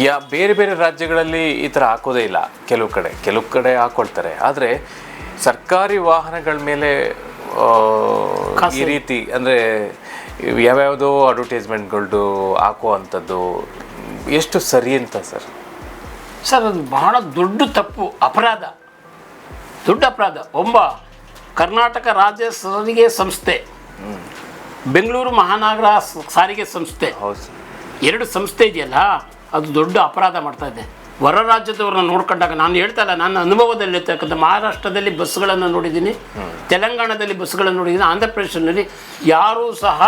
ಯಾ, ಬೇರೆ ಬೇರೆ ರಾಜ್ಯಗಳಲ್ಲಿ ಈ ಥರ ಹಾಕೋದೇ ಇಲ್ಲ. ಕೆಲವು ಕಡೆ ಕೆಲವು ಕಡೆ ಹಾಕೊಳ್ತಾರೆ. ಆದರೆ ಸರ್ಕಾರಿ ವಾಹನಗಳ ಮೇಲೆ ಈ ರೀತಿ ಅಂದರೆ ಯಾವ್ಯಾವುದೋ ಅಡ್ವರ್ಟೈಸ್ಮೆಂಟ್ಗಳು ಹಾಕುವಂಥದ್ದು ಎಷ್ಟು ಸರಿ ಅಂತ ಸರ್? ಸರ್ ಅದು ಬಹಳ ದೊಡ್ಡ ತಪ್ಪು ಅಪರಾಧ. ದೊಡ್ಡ ಅಪರಾಧ. ಒಬ್ಬ ಕರ್ನಾಟಕ ರಾಜ್ಯ ಸಾರಿಗೆ ಸಂಸ್ಥೆ ಬೆಂಗಳೂರು ಮಹಾನಗರ ಸಾರಿಗೆ ಸಂಸ್ಥೆ ಹೌದು ಎರಡು ಸಂಸ್ಥೆ ಇದೆಯಲ್ಲ ಅದು ದೊಡ್ಡ ಅಪರಾಧ ಮಾಡ್ತಾ ಇದೆ. ಹೊರ ರಾಜ್ಯದವ್ರನ್ನ ನೋಡ್ಕೊಂಡಾಗ ನಾನು ಹೇಳ್ತಾ ಇಲ್ಲ, ನನ್ನ ಅನುಭವದಲ್ಲಿ ಇರ್ತಕ್ಕಂಥ ಮಹಾರಾಷ್ಟ್ರದಲ್ಲಿ ಬಸ್ಗಳನ್ನು ನೋಡಿದ್ದೀನಿ, ತೆಲಂಗಾಣದಲ್ಲಿ ಬಸ್ಗಳನ್ನು ನೋಡಿದ್ದೀನಿ ಆಂಧ್ರ ಪ್ರದೇಶದಲ್ಲಿ ಯಾರೂ ಸಹ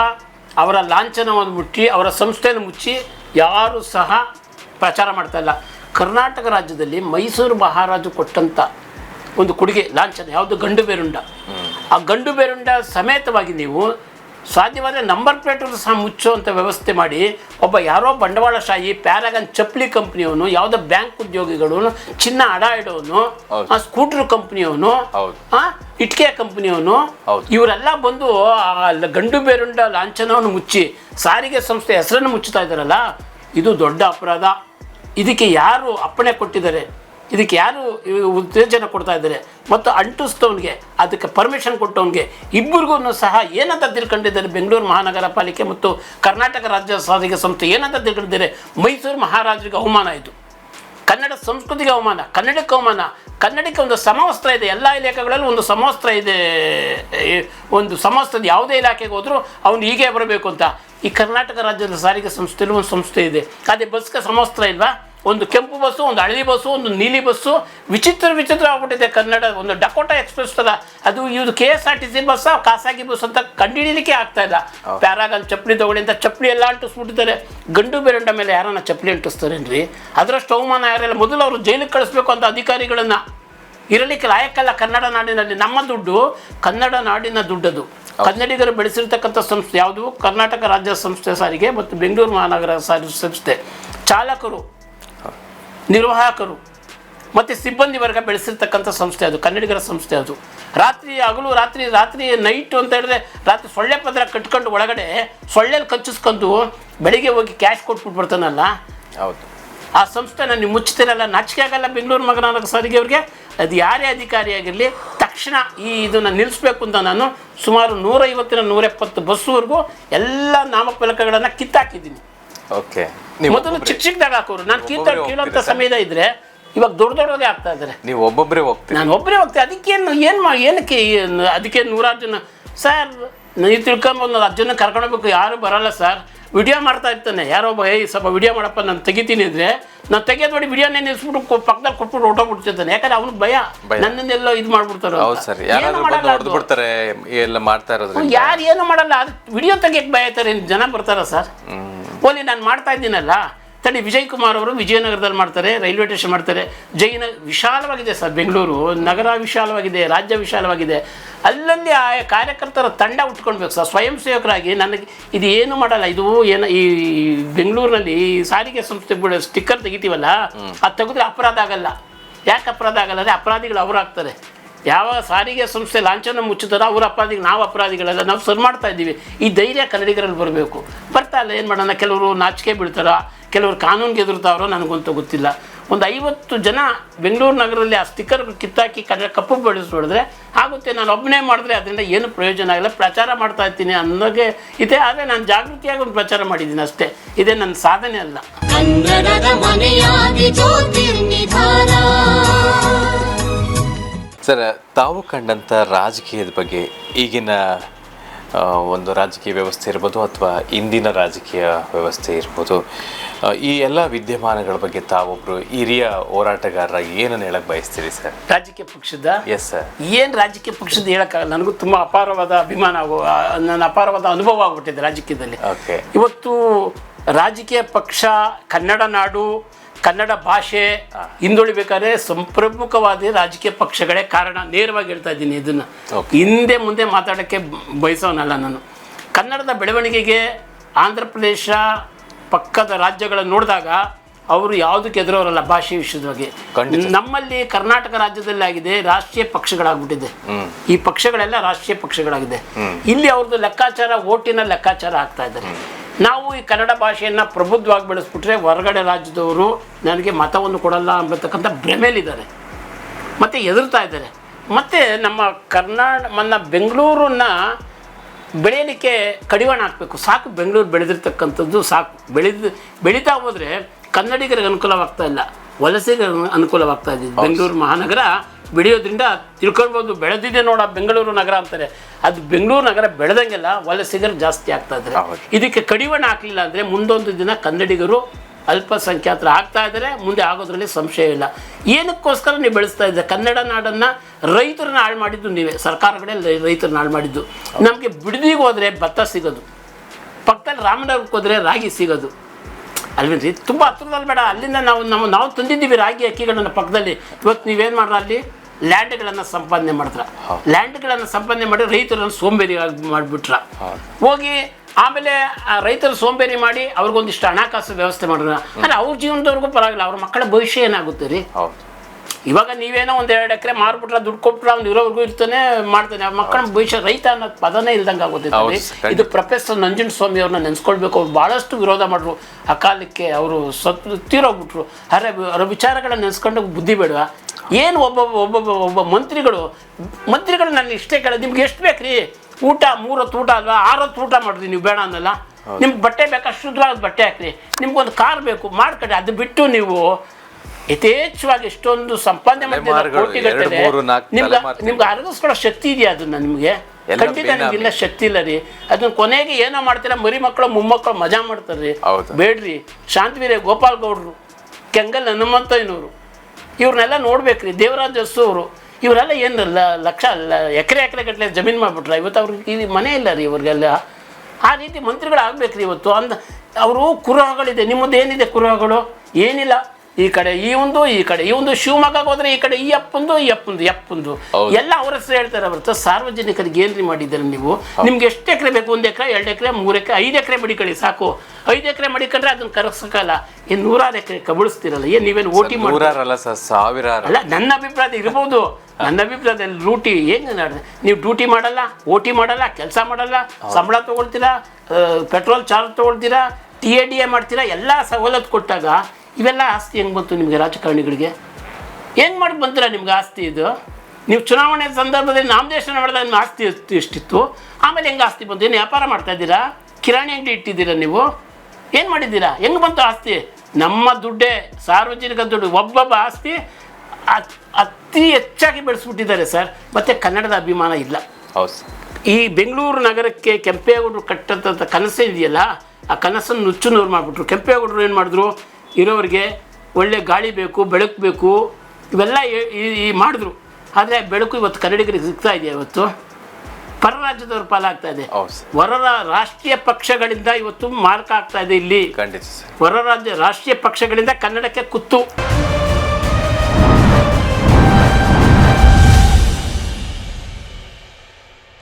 ಅವರ ಲಾಂಛನವನ್ನು ಮುಟ್ಟಿ, ಅವರ ಸಂಸ್ಥೆಯನ್ನು ಮುಚ್ಚಿ ಯಾರೂ ಸಹ ಪ್ರಚಾರ ಮಾಡ್ತಾ ಇಲ್ಲ. ಕರ್ನಾಟಕ ರಾಜ್ಯದಲ್ಲಿ ಮೈಸೂರು ಮಹಾರಾಜು ಕೊಟ್ಟಂಥ ಒಂದು ಕೊಡುಗೆ, ಲಾಂಛನ, ಯಾವುದು ಗಂಡು ಬೇರುಂಡ. ಆ ಗಂಡು ಬೇರುಂಡ ಸಮೇತವಾಗಿ ನೀವು ಸಾಧ್ಯವಾದರೆ ನಂಬರ್ ಪ್ಲೇಟನ್ನು ಸಹ ಮುಚ್ಚುವಂಥ ವ್ಯವಸ್ಥೆ ಮಾಡಿ ಒಬ್ಬ ಯಾರೋ ಬಂಡವಾಳಶಾಹಿ ಪ್ಯಾರಾಗನ್ ಚಪ್ಪಲಿ ಕಂಪ್ನಿಯವನು ಯಾವುದೋ ಬ್ಯಾಂಕ್ ಉದ್ಯೋಗಿಗಳು ಚಿನ್ನ ಅಡ ಇಡೋನು ಸ್ಕೂಟರ್ ಕಂಪ್ನಿಯವನು ಇಟ್ಕೆ ಕಂಪ್ನಿಯವನು. ಇವರೆಲ್ಲ ಬಂದು ಗಂಡು ಬೇರುಂಡ ಲಾಂಛನವನ್ನು ಮುಚ್ಚಿ ಸಾರಿಗೆ ಸಂಸ್ಥೆ ಹೆಸರನ್ನು ಮುಚ್ಚುತ್ತಾ ಇದ್ದಾರಲ್ಲ ಇದು ದೊಡ್ಡ ಅಪರಾಧ. ಇದಕ್ಕೆ ಯಾರು ಅಪ್ಪಣೆ ಕೊಟ್ಟಿದ್ದಾರೆ? ಇದಕ್ಕೆ ಯಾರು ಉತ್ತೇಜನ ಕೊಡ್ತಾ ಇದ್ದಾರೆ? ಮತ್ತು ಅಂಟಿಸ್ತವನಿಗೆ, ಅದಕ್ಕೆ ಪರ್ಮಿಷನ್ ಕೊಟ್ಟವನಿಗೆ ಇಬ್ಬರಿಗೂ ಸಹ ಏನಂತ ತಿಳ್ಕೊಂಡಿದ್ದಾರೆ ಬೆಂಗಳೂರು ಮಹಾನಗರ ಪಾಲಿಕೆ ಮತ್ತು ಕರ್ನಾಟಕ ರಾಜ್ಯ ಸಾರಿಗೆ ಸಂಸ್ಥೆ? ಏನಂತ ತಿಳ್ಕೊಂಡಿದ್ದಾರೆ? ಮೈಸೂರು ಮಹಾರಾಜರಿಗೆ ಅವಮಾನ ಇದು. ಕನ್ನಡ ಸಂಸ್ಕೃತಿಗೆ ಅವಮಾನ, ಕನ್ನಡಕ್ಕೆ ಅವಮಾನ, ಕನ್ನಡಕ್ಕೆ ಒಂದು ಸಮವಸ್ತ್ರ ಇದೆ. ಎಲ್ಲ ಇಲಾಖೆಗಳಲ್ಲೂ ಒಂದು ಸಮವಸ್ತ್ರ ಇದೆ. ಒಂದು ಸಮವಸ್ತ್ರದ ಯಾವುದೇ ಇಲಾಖೆಗೆ ಹೋದರೂ ಅವನು ಹೀಗೆ ಬರಬೇಕು ಅಂತ. ಈ ಕರ್ನಾಟಕ ರಾಜ್ಯದ ಸಾರಿಗೆ ಸಂಸ್ಥೆಯಲ್ಲೂ ಒಂದು ಸಂಸ್ಥೆ ಇದೆ. ಅದೇ ಬಸ್ಗೆ ಸಮವಸ್ತ್ರ ಇಲ್ವಾ? ಒಂದು ಕೆಂಪು ಬಸ್ಸು ಒಂದು ಹಳದಿ ಬಸ್ಸು ಒಂದು ನೀಲಿ ಬಸ್ಸು ವಿಚಿತ್ರ ವಿಚಿತ್ರ ಆಗ್ಬಿಟ್ಟಿದೆ ಕನ್ನಡ ಒಂದು ಡಕೋಟಾ ಎಕ್ಸ್ಪ್ರೆಸ್ ತರ ಅದು ಇದು K S R T C bus ಖಾಸಗಿ ಬಸ್ ಅಂತ ಕಂಡುಹಿಡಿಯಲಿಕ್ಕೆ ಆಗ್ತಾ ಇಲ್ಲ. ಪ್ಯಾರಾಗನ್ ಚಪ್ಪಲಿ ತಗೊಳ್ಳಿ ಅಂತ ಚಪ್ಪಲಿ ಎಲ್ಲ ಅಂಟಿಸ್ಬಿಟ್ಟಿದ್ದಾರೆ. ಗಂಡು ಬೆರಂಡ ಮೇಲೆ ಯಾರನ್ನ ಚಪ್ಪಲಿ ಅಂಟಿಸ್ತಾರೇನ್ರಿ? ಅದರಷ್ಟು ಅವಮಾನ ಯಾರೆಲ್ಲ ಮೊದಲು ಅವರು ಜೈಲಿಗೆ ಕಳಿಸ್ಬೇಕು ಅಂತ ಅಧಿಕಾರಿಗಳನ್ನ. ಇರಲಿಕ್ಕೆ ಲಾಯಕ್ಕಲ್ಲ ಕನ್ನಡ ನಾಡಿನಲ್ಲಿ ನಮ್ಮ ದುಡ್ಡು ಕನ್ನಡ ನಾಡಿನ ದುಡ್ಡದು. ಕನ್ನಡಿಗರು ಬೆಳೆಸಿರ್ತಕ್ಕಂಥ ಸಂಸ್ಥೆ ಯಾವುದು? ಕರ್ನಾಟಕ ರಾಜ್ಯ ಸಂಸ್ಥೆ ಸಾರಿಗೆ ಮತ್ತು ಬೆಂಗಳೂರು ಮಹಾನಗರ ಸಾರಿಗೆ ಸಂಸ್ಥೆ. ಚಾಲಕರು ನಿರ್ವಾಹಕರು ಮತ್ತು ಸಿಬ್ಬಂದಿ ವರ್ಗ ಬೆಳೆಸಿರ್ತಕ್ಕಂಥ ಸಂಸ್ಥೆ ಅದು ಕನ್ನಡಿಗರ ಸಂಸ್ಥೆ ಅದು. ರಾತ್ರಿ ಹಗಲು ರಾತ್ರಿ ರಾತ್ರಿ ನೈಟು ಅಂತ ಹೇಳಿದ್ರೆ ರಾತ್ರಿ ಸೊಳ್ಳೆ ಪದರ ಕಟ್ಕೊಂಡು ಒಳಗಡೆ ಸೊಳ್ಳೆಲಿ ಕಚ್ಚಿಸ್ಕೊಂಡು ಬೆಳಿಗ್ಗೆ ಹೋಗಿ ಕ್ಯಾಶ್ ಕೊಟ್ಬಿಟ್ಟು ಬರ್ತಾನಲ್ಲ ಹೌದು. ಆ ಸಂಸ್ಥೆ ನೀವು ಮುಚ್ಚುತ್ತಿರಲ್ಲ ನಾಚಿಕೆ ಆಗಲ್ಲ ಬೆಂಗಳೂರು ಮಗನಾದ ಸಾರಿಗೆ ಅವ್ರಿಗೆ? ಅದು ಯಾರೇ ಅಧಿಕಾರಿಯಾಗಿರಲಿ ತಕ್ಷಣ ಈ ಇದನ್ನು ನಿಲ್ಲಿಸ್ಬೇಕು ಅಂತ ನಾನು ಸುಮಾರು ನೂರೈವತ್ತಿನ ನೂರೆಪ್ಪತ್ತು ಬಸ್ವರೆಗೂ ಎಲ್ಲ ನಾಮಫಲಕಗಳನ್ನು ಕಿತ್ತಾಕಿದ್ದೀನಿ. ಓಕೆ. ಮೊದಲು ಚಿಕ್ಕ ಚಿಕ್ಕದಾಗ ಹಾಕೋರು. ನಾನು ಕೀತ ಕೀಳಂತ ಸಮಯದ ಇದ್ರೆ ಇವಾಗ ದೊಡ್ಡ ದೊಡ್ಡದೇ ಆಗ್ತಾ ಇದ್ದಾರೆ ನೀವು ಒಬ್ಬೊಬ್ಬರೇ ಹೋಗ್ತೀವಿ ನಾನು ಒಬ್ಬರೇ ಹೋಗ್ತೀನಿ ಅದಕ್ಕೇನು ಏನು ಮಾ ಏನಕ್ಕೆ ಅದಕ್ಕೆ ನೂರಾರು ಜನ ಸರ್ ನೀವು ತಿಳ್ಕೊಂಬಂದು ಹತ್ತು ಜನ ಕರ್ಕೊಂಡೋಗ್ಬೇಕು ಯಾರು ಬರಲ್ಲ ಸರ್. ವಿಡಿಯೋ ಮಾಡ್ತಾ ಇರ್ತಾನೆ. ಯಾರೋ ಒಬ್ಬ ಏಯ್ ಸ್ವಲ್ಪ ವಿಡಿಯೋ ಮಾಡಪ್ಪ ನಾನು ತೆಗಿತೀನಿ ಅಂದರೆ ನಾನು ತೆಗೆಯೋದು ನೋಡಿ ವಿಡಿಯೋನೇ ನಿಲ್ಸ್ಬಿಟ್ಟು ಪಕ್ಕದಲ್ಲಿ ಕೊಟ್ಬಿಟ್ಟು ಹೊಟ್ಟೋಗ್ಬಿಡ್ತಿರ್ತಾನೆ ಯಾಕಂದ್ರೆ ಅವ್ನಿಗೆ ಭಯ. ಭಯ. ನನ್ನನ್ನೆಲ್ಲೋ ಇದು ಮಾಡ್ಬಿಡ್ತಾರೆ ಹೌದು ಸರ್. ಯಾರು ಬಿಡ್ತಾರೆ ಎಲ್ಲ ಮಾಡ್ತಾ ಇರೋದು ಯಾರು ಏನು ಮಾಡಲ್ಲ. ಅದು ವಿಡಿಯೋ ತೆಗಿಯಕ್ಕೆ ಭಯ ಆಯ್ತಾರೆ ಜನ ಬರ್ತಾರ ಸರ್. ಓಲಿ ನಾನು ಮಾಡ್ತಾ ಇದ್ದೀನಲ್ಲ. ತಡಿ ವಿಜಯ್ ಕುಮಾರ್ ಅವರು ವಿಜಯನಗರದಲ್ಲಿ ಮಾಡ್ತಾರೆ ರೈಲ್ವೆ ಸ್ಟೇಷನ್ ಮಾಡ್ತಾರೆ. ಜೈನ ವಿಶಾಲವಾಗಿದೆ ಸರ್ ಬೆಂಗಳೂರು. ನಗರ ವಿಶಾಲವಾಗಿದೆ ರಾಜ್ಯ ವಿಶಾಲವಾಗಿದೆ. ಅಲ್ಲಲ್ಲಿ ಆ ಕಾರ್ಯಕರ್ತರ ತಂಡ ಉಟ್ಕೊಳ್ಬೇಕು ಸರ್ ಸ್ವಯಂ ಸೇವಕರಾಗಿ. ನನಗೆ ಇದು ಏನು ಮಾಡಲ್ಲ ಇದು ಏನು ಈ ಬೆಂಗಳೂರಿನಲ್ಲಿ ಈ ಸಾರಿಗೆ ಸಂಸ್ಥೆ ಸ್ಟಿಕ್ಕರ್ ತೆಗಿತೀವಲ್ಲ ಅದು ತೆಗೆದ್ರೆ ಅಪರಾಧ ಆಗಲ್ಲ. ಯಾಕೆ ಅಪರಾಧ ಆಗಲ್ಲ ಅಂದರೆ ಅಪರಾಧಿಗಳು ಅವರಾಗ್ತಾರೆ. ಯಾವ ಸಾರಿಗೆ ಸಂಸ್ಥೆ ಲಾಂಛನ ಮುಚ್ಚುತ್ತಾರೋ ಅವ್ರ ಅಪರಾಧಿಗೆ ನಾವು ಅಪರಾಧಿಗಳಲ್ಲ, ನಾವು ಸರ್ ಮಾಡ್ತಾ ಇದ್ದೀವಿ. ಈ ಧೈರ್ಯ ಕನ್ನಡಿಗರಲ್ಲಿ ಬರಬೇಕು. ಬರ್ತಾ ಇಲ್ಲ, ಏನು ಮಾಡೋಣ? ಕೆಲವರು ನಾಚಿಕೆ ಬೀಳ್ತಾರ? ಕೆಲವರು ಕಾನೂನಿಗೆ ಎದುರ್ತಾವ್ರೋ? ನನಗಂತೂ ಗೊತ್ತಿಲ್ಲ. ಒಂದು ಐವತ್ತು ಜನ ಬೆಂಗಳೂರು ನಗರದಲ್ಲಿ ಆ ಸ್ಟಿಕ್ಕರ್ ಕಿತ್ತಾಕಿ ಕನ್ನಡ ಕಪ್ಪು ಬೆಳೆಸಿ ಆಗುತ್ತೆ. ನಾನು ಒಬ್ಬನೇ ಮಾಡಿದ್ರೆ ಅದರಿಂದ ಏನು ಪ್ರಯೋಜನ ಆಗಿಲ್ಲ ಪ್ರಚಾರ ಮಾಡ್ತಾ ಇರ್ತೀನಿ ಅನ್ನೋಗೆ ಇದೆ. ಆದರೆ ನಾನು ಜಾಗೃತಿಯಾಗಿ ಒಂದು ಪ್ರಚಾರ ಮಾಡಿದ್ದೀನಿ ಅಷ್ಟೇ. ಇದೇ ನನ್ನ ಸಾಧನೆ ಅಲ್ಲ. ಸರ್ ತಾವು ಕಂಡಂಥ ರಾಜಕೀಯದ ಬಗ್ಗೆ ಈಗಿನ ಒಂದು ರಾಜಕೀಯ ವ್ಯವಸ್ಥೆ ಇರ್ಬೋದು ಅಥವಾ ಇಂದಿನ ರಾಜಕೀಯ ವ್ಯವಸ್ಥೆ ಇರ್ಬೋದು ಈ ಎಲ್ಲ ವಿದ್ಯಮಾನಗಳ ಬಗ್ಗೆ ತಾವೊಬ್ಬರು ಹಿರಿಯ ಹೋರಾಟಗಾರರಾಗಿ ಏನನ್ನು ಹೇಳಕ್ಕೆ ಬಯಸ್ತೀರಿ ಸರ್? ರಾಜಕೀಯ ಪಕ್ಷದ? ಎಸ್ ಸರ್ ಏನು ರಾಜಕೀಯ ಪಕ್ಷದ ಹೇಳೋಕ್ಕಾಗಲ್ಲ. ನನಗೂ ತುಂಬ ಅಪಾರವಾದ ಅಭಿಮಾನ ನನ್ನ ಅಪಾರವಾದ ಅನುಭವ ಆಗ್ಬಿಟ್ಟಿದೆ ರಾಜಕೀಯದಲ್ಲಿ. ಓಕೆ ಇವತ್ತು ರಾಜಕೀಯ ಪಕ್ಷ ಕನ್ನಡ ನಾಡು ಕನ್ನಡ ಭಾಷೆ ಹಿಂದುಳಿಬೇಕಾದ್ರೆ ಸಂಪ್ರಮುಖವಾದ ರಾಜಕೀಯ ಪಕ್ಷಗಳೇ ಕಾರಣ ನೇರವಾಗಿ ಹೇಳ್ತಾ ಇದ್ದೀನಿ ಇದನ್ನು. ಹಿಂದೆ ಮುಂದೆ ಮಾತಾಡೋಕ್ಕೆ ಬಯಸೋನಲ್ಲ ನಾನು. ಕನ್ನಡದ ಬೆಳವಣಿಗೆಗೆ ಆಂಧ್ರ ಪ್ರದೇಶ ಪಕ್ಕದ ರಾಜ್ಯಗಳನ್ನು ನೋಡಿದಾಗ ಅವರು ಯಾವುದಕ್ಕೆ ಎದುರೋರಲ್ಲ ಭಾಷೆ ವಿಷಯದ ಬಗ್ಗೆ. ನಮ್ಮಲ್ಲಿ ಕರ್ನಾಟಕ ರಾಜ್ಯದಲ್ಲಿ ಆಗಿದೆ ರಾಷ್ಟ್ರೀಯ ಪಕ್ಷಗಳಾಗ್ಬಿಟ್ಟಿದೆ. ಈ ಪಕ್ಷಗಳೆಲ್ಲ ರಾಷ್ಟ್ರೀಯ ಪಕ್ಷಗಳಾಗಿದೆ. ಇಲ್ಲಿ ಅವ್ರದ್ದು ಲೆಕ್ಕಾಚಾರ ಓಟಿನ ಲೆಕ್ಕಾಚಾರ ಆಗ್ತಾ ಇದ್ದಾರೆ. ನಾವು ಈ ಕನ್ನಡ ಭಾಷೆಯನ್ನು ಪ್ರಬುದ್ಧವಾಗಿ ಬೆಳೆಸ್ಬಿಟ್ರೆ ಹೊರಗಡೆ ರಾಜ್ಯದವರು ನನಗೆ ಮತವನ್ನು ಕೊಡಲ್ಲ ಅಂಬತಕ್ಕಂಥ ಭ್ರಮೆಯಲ್ಲಿದ್ದಾರೆ. ಮತ್ತು ಎದುರ್ತಾ ಇದ್ದಾರೆ. ಮತ್ತು ನಮ್ಮ ಕರ್ನಾಟ ನನ್ನ ಬೆಂಗಳೂರನ್ನ ಬೆಳೆಯಲಿಕ್ಕೆ ಕಡಿವಾಣ ಹಾಕಬೇಕು. ಸಾಕು ಬೆಂಗಳೂರು ಬೆಳೆದಿರ್ತಕ್ಕಂಥದ್ದು ಸಾಕು. ಬೆಳೆದು ಬೆಳೀತಾ ಹೋದರೆ ಕನ್ನಡಿಗರಿಗೆ ಅನುಕೂಲವಾಗ್ತಾ ಇಲ್ಲ. ವಲಸಿಗರಿಗೆ ಅನುಕೂಲವಾಗ್ತಾ ಇದೆ. ಬೆಂಗಳೂರು ಮಹಾನಗರ ಬೆಳೆಯೋದ್ರಿಂದ ತಿಳ್ಕೊಳ್ಬೋದು. ಬೆಳೆದಿದೆ ನೋಡ ಬೆಂಗಳೂರು ನಗರ ಅಂತಾರೆ ಅದು ಬೆಂಗಳೂರು ನಗರ ಬೆಳೆದಂಗೆಲ್ಲ ವಲಸಿಗರು ಜಾಸ್ತಿ ಆಗ್ತಾ ಇದ್ದಾರೆ ಇದಕ್ಕೆ ಕಡಿವಾಣ ಹಾಕಲಿಲ್ಲ ಅಂದರೆ ಮುಂದೊಂದು ದಿನ ಕನ್ನಡಿಗರು ಅಲ್ಪಸಂಖ್ಯಾತರು ಆಗ್ತಾ ಇದ್ದಾರೆ ಮುಂದೆ ಆಗೋದ್ರಲ್ಲಿ ಸಂಶಯ ಇಲ್ಲ. ಏನಕ್ಕೋಸ್ಕರ ನೀವು ಬೆಳೆಸ್ತಾ ಇದ್ದೆ ಕನ್ನಡ ನಾಡನ್ನು ರೈತರನ್ನ ಹಾಳು ಮಾಡಿದ್ದು ನೀವೇ. ಸರ್ಕಾರಗಳೇ ರೈತರನ್ನ ಹಾಳು ಮಾಡಿದ್ದು. ನಮಗೆ ಬಿಡದಿಗೆ ಹೋದರೆ ಭತ್ತ ಸಿಗೋದು. ಪಕ್ಕದಲ್ಲಿ ರಾಮನಗರಕ್ಕೆ ಹೋದರೆ ರಾಗಿ ಸಿಗೋದು. ಅಲ್ಲಿ ತುಂಬ ಹತ್ರದಲ್ಲಿ ಬೇಡ. ಅಲ್ಲಿಂದ ನಾವು ನಾವು ನಾವು ತಂದಿದ್ದೀವಿ ರಾಗಿ ಅಕ್ಕಿಗಳನ್ನು ಪಕ್ಕದಲ್ಲಿ. ಇವತ್ತು ನೀವೇನು ಮಾಡ್ರ ಅಲ್ಲಿ? ಲ್ಯಾಂಡ್ಗಳನ್ನು ಸಂಪಾದನೆ ಮಾಡಿದ್ರ ಲ್ಯಾಂಡ್ಗಳನ್ನು ಸಂಪಾದನೆ ಮಾಡಿ ರೈತರನ್ನು ಸೋಂಬೇರಿ ಮಾಡಿಬಿಟ್ರ. ಹೋಗಿ ಆಮೇಲೆ ಆ ರೈತರು ಸೋಂಬೇರಿ ಮಾಡಿ ಅವ್ರಿಗೊಂದಿಷ್ಟು ಹಣಕಾಸು ವ್ಯವಸ್ಥೆ ಮಾಡಿದ್ರ. ಅಂದರೆ ಅವ್ರ ಜೀವನದವ್ರಿಗೂ ಪರವಾಗಿಲ್ಲ ಅವ್ರ ಮಕ್ಕಳ ಭವಿಷ್ಯ ಏನಾಗುತ್ತೆ ರೀ? ಇವಾಗ ನೀವೇನೋ ಒಂದು ಎರಡು ಎಕರೆ ಮಾರ್ಬಿಟ್ರೆ ದುಡ್ಡು ಕೊಟ್ಟರೆ ಅವ್ನು ಇರೋವರೆಗೂ ಇರ್ತಾನೆ ಮಾಡ್ತಾನೆ. ಆ ಮಕ್ಕಳ ಭವಿಷ್ಯ ರೈತ ಅನ್ನೋ ಪದನೇ ಇಲ್ದಂಗೆ ಆಗುತ್ತೆ ಇದು ಪ್ರೊಫೆಸರ್ ನಂಜುಂಡ ಸ್ವಾಮಿ ಅವ್ರನ್ನ ನೆನೆಸ್ಕೊಳ್ಬೇಕು. ಅವ್ರು ಭಾಳಷ್ಟು ವಿರೋಧ ಮಾಡ್ರು. ಅಕಾಲಕ್ಕೆ ಕಾಲಕ್ಕೆ ಅವರು ಸತ್ ತೀರೋಗ್ಬಿಟ್ರು. ಅರೆ ಅವರ ವಿಚಾರಗಳನ್ನ ನೆನೆಸ್ಕೊಂಡು ಬುದ್ಧಿ ಬೇಡವಾ? ಏನು ಒಬ್ಬ ಒಬ್ಬ ಒಬ್ಬ ಮಂತ್ರಿಗಳು? ಮಂತ್ರಿಗಳು ನನ್ನ ಇಷ್ಟೇ ಕೇಳೋದು. ನಿಮ್ಗೆ ಎಷ್ಟು ಬೇಕು ರೀ ಊಟ ಮೂರತ್ತು ಊಟ ಅಲ್ವಾ? ಆರತ್ತು ಊಟ ಮಾಡಿದ್ರಿ ನೀವು ಬೇಡ ಅನ್ನಲ್ಲ. ನಿಮ್ಗೆ ಬಟ್ಟೆ ಬೇಕಾ? ಶುದ್ಧವಾದ ಬಟ್ಟೆ ಹಾಕ್ರಿ. ನಿಮ್ಗೊಂದು ಕಾರ್ ಬೇಕು. ಮಾಡ್ಕೊಡಿ. ಅದು ಬಿಟ್ಟು ನೀವು ಯಥೇಚ್ಛವಾಗಿ ಎಷ್ಟೊಂದು ಸಂಪಾದನೆ ಮಾಡಿದ್ರೆ ಮೂರು, ನಿಮ್ಗೆ ನಿಮ್ಗೆ ಅರಗಿಸ್ಕೊಳ್ಳೋ ಶಕ್ತಿ ಇದೆಯಾ ಅದನ್ನ ನಿಮಗೆ? ಖಂಡಿತ. ನಿಮ್ಗಿಲ್ಲ ಶಕ್ತಿ ಇಲ್ಲ ರೀ. ಅದನ್ನ ಕೊನೆಗೆ ಏನೋ ಮಾಡ್ತೀರಾ? ಮರಿ ಮಕ್ಕಳು ಮೊಮ್ಮಕ್ಕಳು ಮಜಾ ಮಾಡ್ತಾರೆ ರೀ. ಬೇಡ್ರಿ. ಶಾಂತವೀರ ಗೋಪಾಲ್ ಗೌಡ್ರು ಕೆಂಗಲ್ ಹನುಮಂತಯ್ಯನವರು. ಇವ್ರನ್ನೆಲ್ಲ ನೋಡ್ಬೇಕ್ರಿ. ದೇವರಾಜ ಅಸ್ಸು ಅವರು. ಇವರೆಲ್ಲ ಏನು ಲಕ್ಷ ಎಕರೆ ಎಕರೆ ಗಟ್ಟಲೆ ಜಮೀನು ಮಾಡಿಬಿಟ್ರ. ಇವತ್ತು ಅವ್ರಿಗೆ ಇಲ್ಲಿ ಮನೆ ಇಲ್ಲ ರೀ ಇವ್ರಿಗೆಲ್ಲ. ಆ ರೀತಿ ಮಂತ್ರಿಗಳು ಆಗ್ಬೇಕ್ರಿ ಇವತ್ತು. ಅಂದ ಅವರು ಕುರುಹಗಳಿದೆ. ನಿಮ್ಮದು ಏನಿದೆ ಕುರುಹಗಳು? ಏನಿಲ್ಲ. ಈ ಕಡೆ ಈ ಒಂದು ಈ ಕಡೆ ಈ ಒಂದು ಶಿವಮೊಗ್ಗ ಹೋದ್ರೆ ಈ ಕಡೆ ಈ ಅಪ್ಪಂದು ಈ ಅಪ್ಪಂದು ಈ ಅಪ್ಪಂದು. ಎಲ್ಲ ಅವ್ರ ಹೆಸರು ಹೇಳ್ತಾರೆ ಬರ್ತ ಸಾರ್ವಜನಿಕರಿಗೆ ಏನ್ರಿ ಮಾಡಿದ್ದೀರ ನೀವು? ನಿಮ್ಗೆ ಎಷ್ಟು ಎಕರೆ ಬೇಕು? ಒಂದು ಎಕರೆ ಎರಡು ಎಕರೆ ಮೂರು ಎಕರೆ ಐದು ಎಕರೆ ಮಡಿಕೊಳ್ಳಿ ಸಾಕು. ಐದು ಎಕರೆ ಮಡಿಕೊಂಡ್ರೆ ಅದನ್ನ ಕರಗ್ಸಕ್ಕಲ್ಲ. ಏನು ನೂರಾರು ಎಕರೆ ಕಬಳಿಸ್ತಿರಲ್ಲ? ಏನು ನೀವೇನು ಓಟಿ ಮಾಡಿ ನೂರಾರಲ್ಲ ಸರ್ ಸಾವಿರಾರು. ಅಲ್ಲ ನನ್ನ ಅಭಿಪ್ರಾಯ ಇರ್ಬೋದು. ನನ್ನ ಅಭಿಪ್ರಾಯದಲ್ಲಿ ಲೂಟಿ ಹೆಂಗೆ ನಡೆದ? ನೀವು ಡ್ಯೂಟಿ ಮಾಡಲ್ಲ ಓಟಿ ಮಾಡಲ್ಲ ಕೆಲಸ ಮಾಡಲ್ಲ ಸಂಬಳ ತಗೊಳ್ತೀರಾ ಪೆಟ್ರೋಲ್ ಚಾರ್ಜ್ ತಗೊಳ್ತೀರಾ ಟಿ ಎ ಡಿ ಎ ಮಾಡ್ತೀರಾ ಎಲ್ಲ ಸವಲತ್ತು ಕೊಟ್ಟಾಗ ಇವೆಲ್ಲ ಆಸ್ತಿ ಹೆಂಗೆ ಬಂತು ನಿಮಗೆ ರಾಜಕಾರಣಿಗಳಿಗೆ? ಹೆಂಗೆ ಮಾಡಿ ಬಂತೀರ ನಿಮ್ಗೆ ಆಸ್ತಿ ಇದು? ನೀವು ಚುನಾವಣೆ ಸಂದರ್ಭದಲ್ಲಿ ನಾಮದೇಶನ ಮಾಡಿದಾಗ ನಿಮ್ಮ ಆಸ್ತಿ ಇಷ್ಟಿತ್ತು. ಎಷ್ಟಿತ್ತು ಆಮೇಲೆ ಹೆಂಗೆ ಆಸ್ತಿ ಬಂತು? ಏನು ವ್ಯಾಪಾರ ಮಾಡ್ತಾ ಇದ್ದೀರಾ? ಕಿರಾಣಿ ಅಂಗಡಿ ಇಟ್ಟಿದ್ದೀರಾ ನೀವು? ಏನು ಮಾಡಿದ್ದೀರಾ? ಹೆಂಗೆ ಬಂತು ಆಸ್ತಿ? ನಮ್ಮ ದುಡ್ಡೇ ಸಾರ್ವಜನಿಕ ದುಡ್ಡು ಒಬ್ಬೊಬ್ಬ ಆಸ್ತಿ ಅತ್- ಹೆಚ್ಚಾಗಿ ಬೆಳೆಸ್ಬಿಟ್ಟಿದ್ದಾರೆ ಸರ್. ಮತ್ತು ಕನ್ನಡದ ಅಭಿಮಾನ ಇಲ್ಲ. ಹೌದು ಈ ಬೆಂಗಳೂರು ನಗರಕ್ಕೆ ಕೆಂಪೇಗೌಡರು ಕಟ್ಟಂಥ ಕನಸೇ ಇದೆಯಲ್ಲ? ಆ ಕನಸನ್ನು ನುಚ್ಚು ನೂರು ಮಾಡಿಬಿಟ್ರು. ಕೆಂಪೇಗೌಡರು ಏನು ಮಾಡಿದ್ರು? ಇರೋರಿಗೆ ಒಳ್ಳೆ ಗಾಳಿ ಬೇಕು ಬೆಳಕು ಬೇಕು ಇವೆಲ್ಲ ಈ- ಮಾಡಿದ್ರು. ಆದರೆ ಬೆಳಕು ಇವತ್ತು ಕನ್ನಡಿಗರಿಗೆ ಸಿಗ್ತಾ ಇದೆಯಾ ಇವತ್ತು? ಪರ ರಾಜ್ಯದವ್ರ ಪಾಲಾಗ್ತಾ ಇದೆ. ಹೊರ ರಾಷ್ಟ್ರೀಯ ಪಕ್ಷಗಳಿಂದ ಇವತ್ತು ಮಾರ್ಕ್ ಆಗ್ತಾ ಇದೆ ಇಲ್ಲಿ. ಹೊರ ರಾಜ್ಯ ರಾಷ್ಟ್ರೀಯ ಪಕ್ಷಗಳಿಂದ ಕನ್ನಡಕ್ಕೆ ಕುತ್ತು.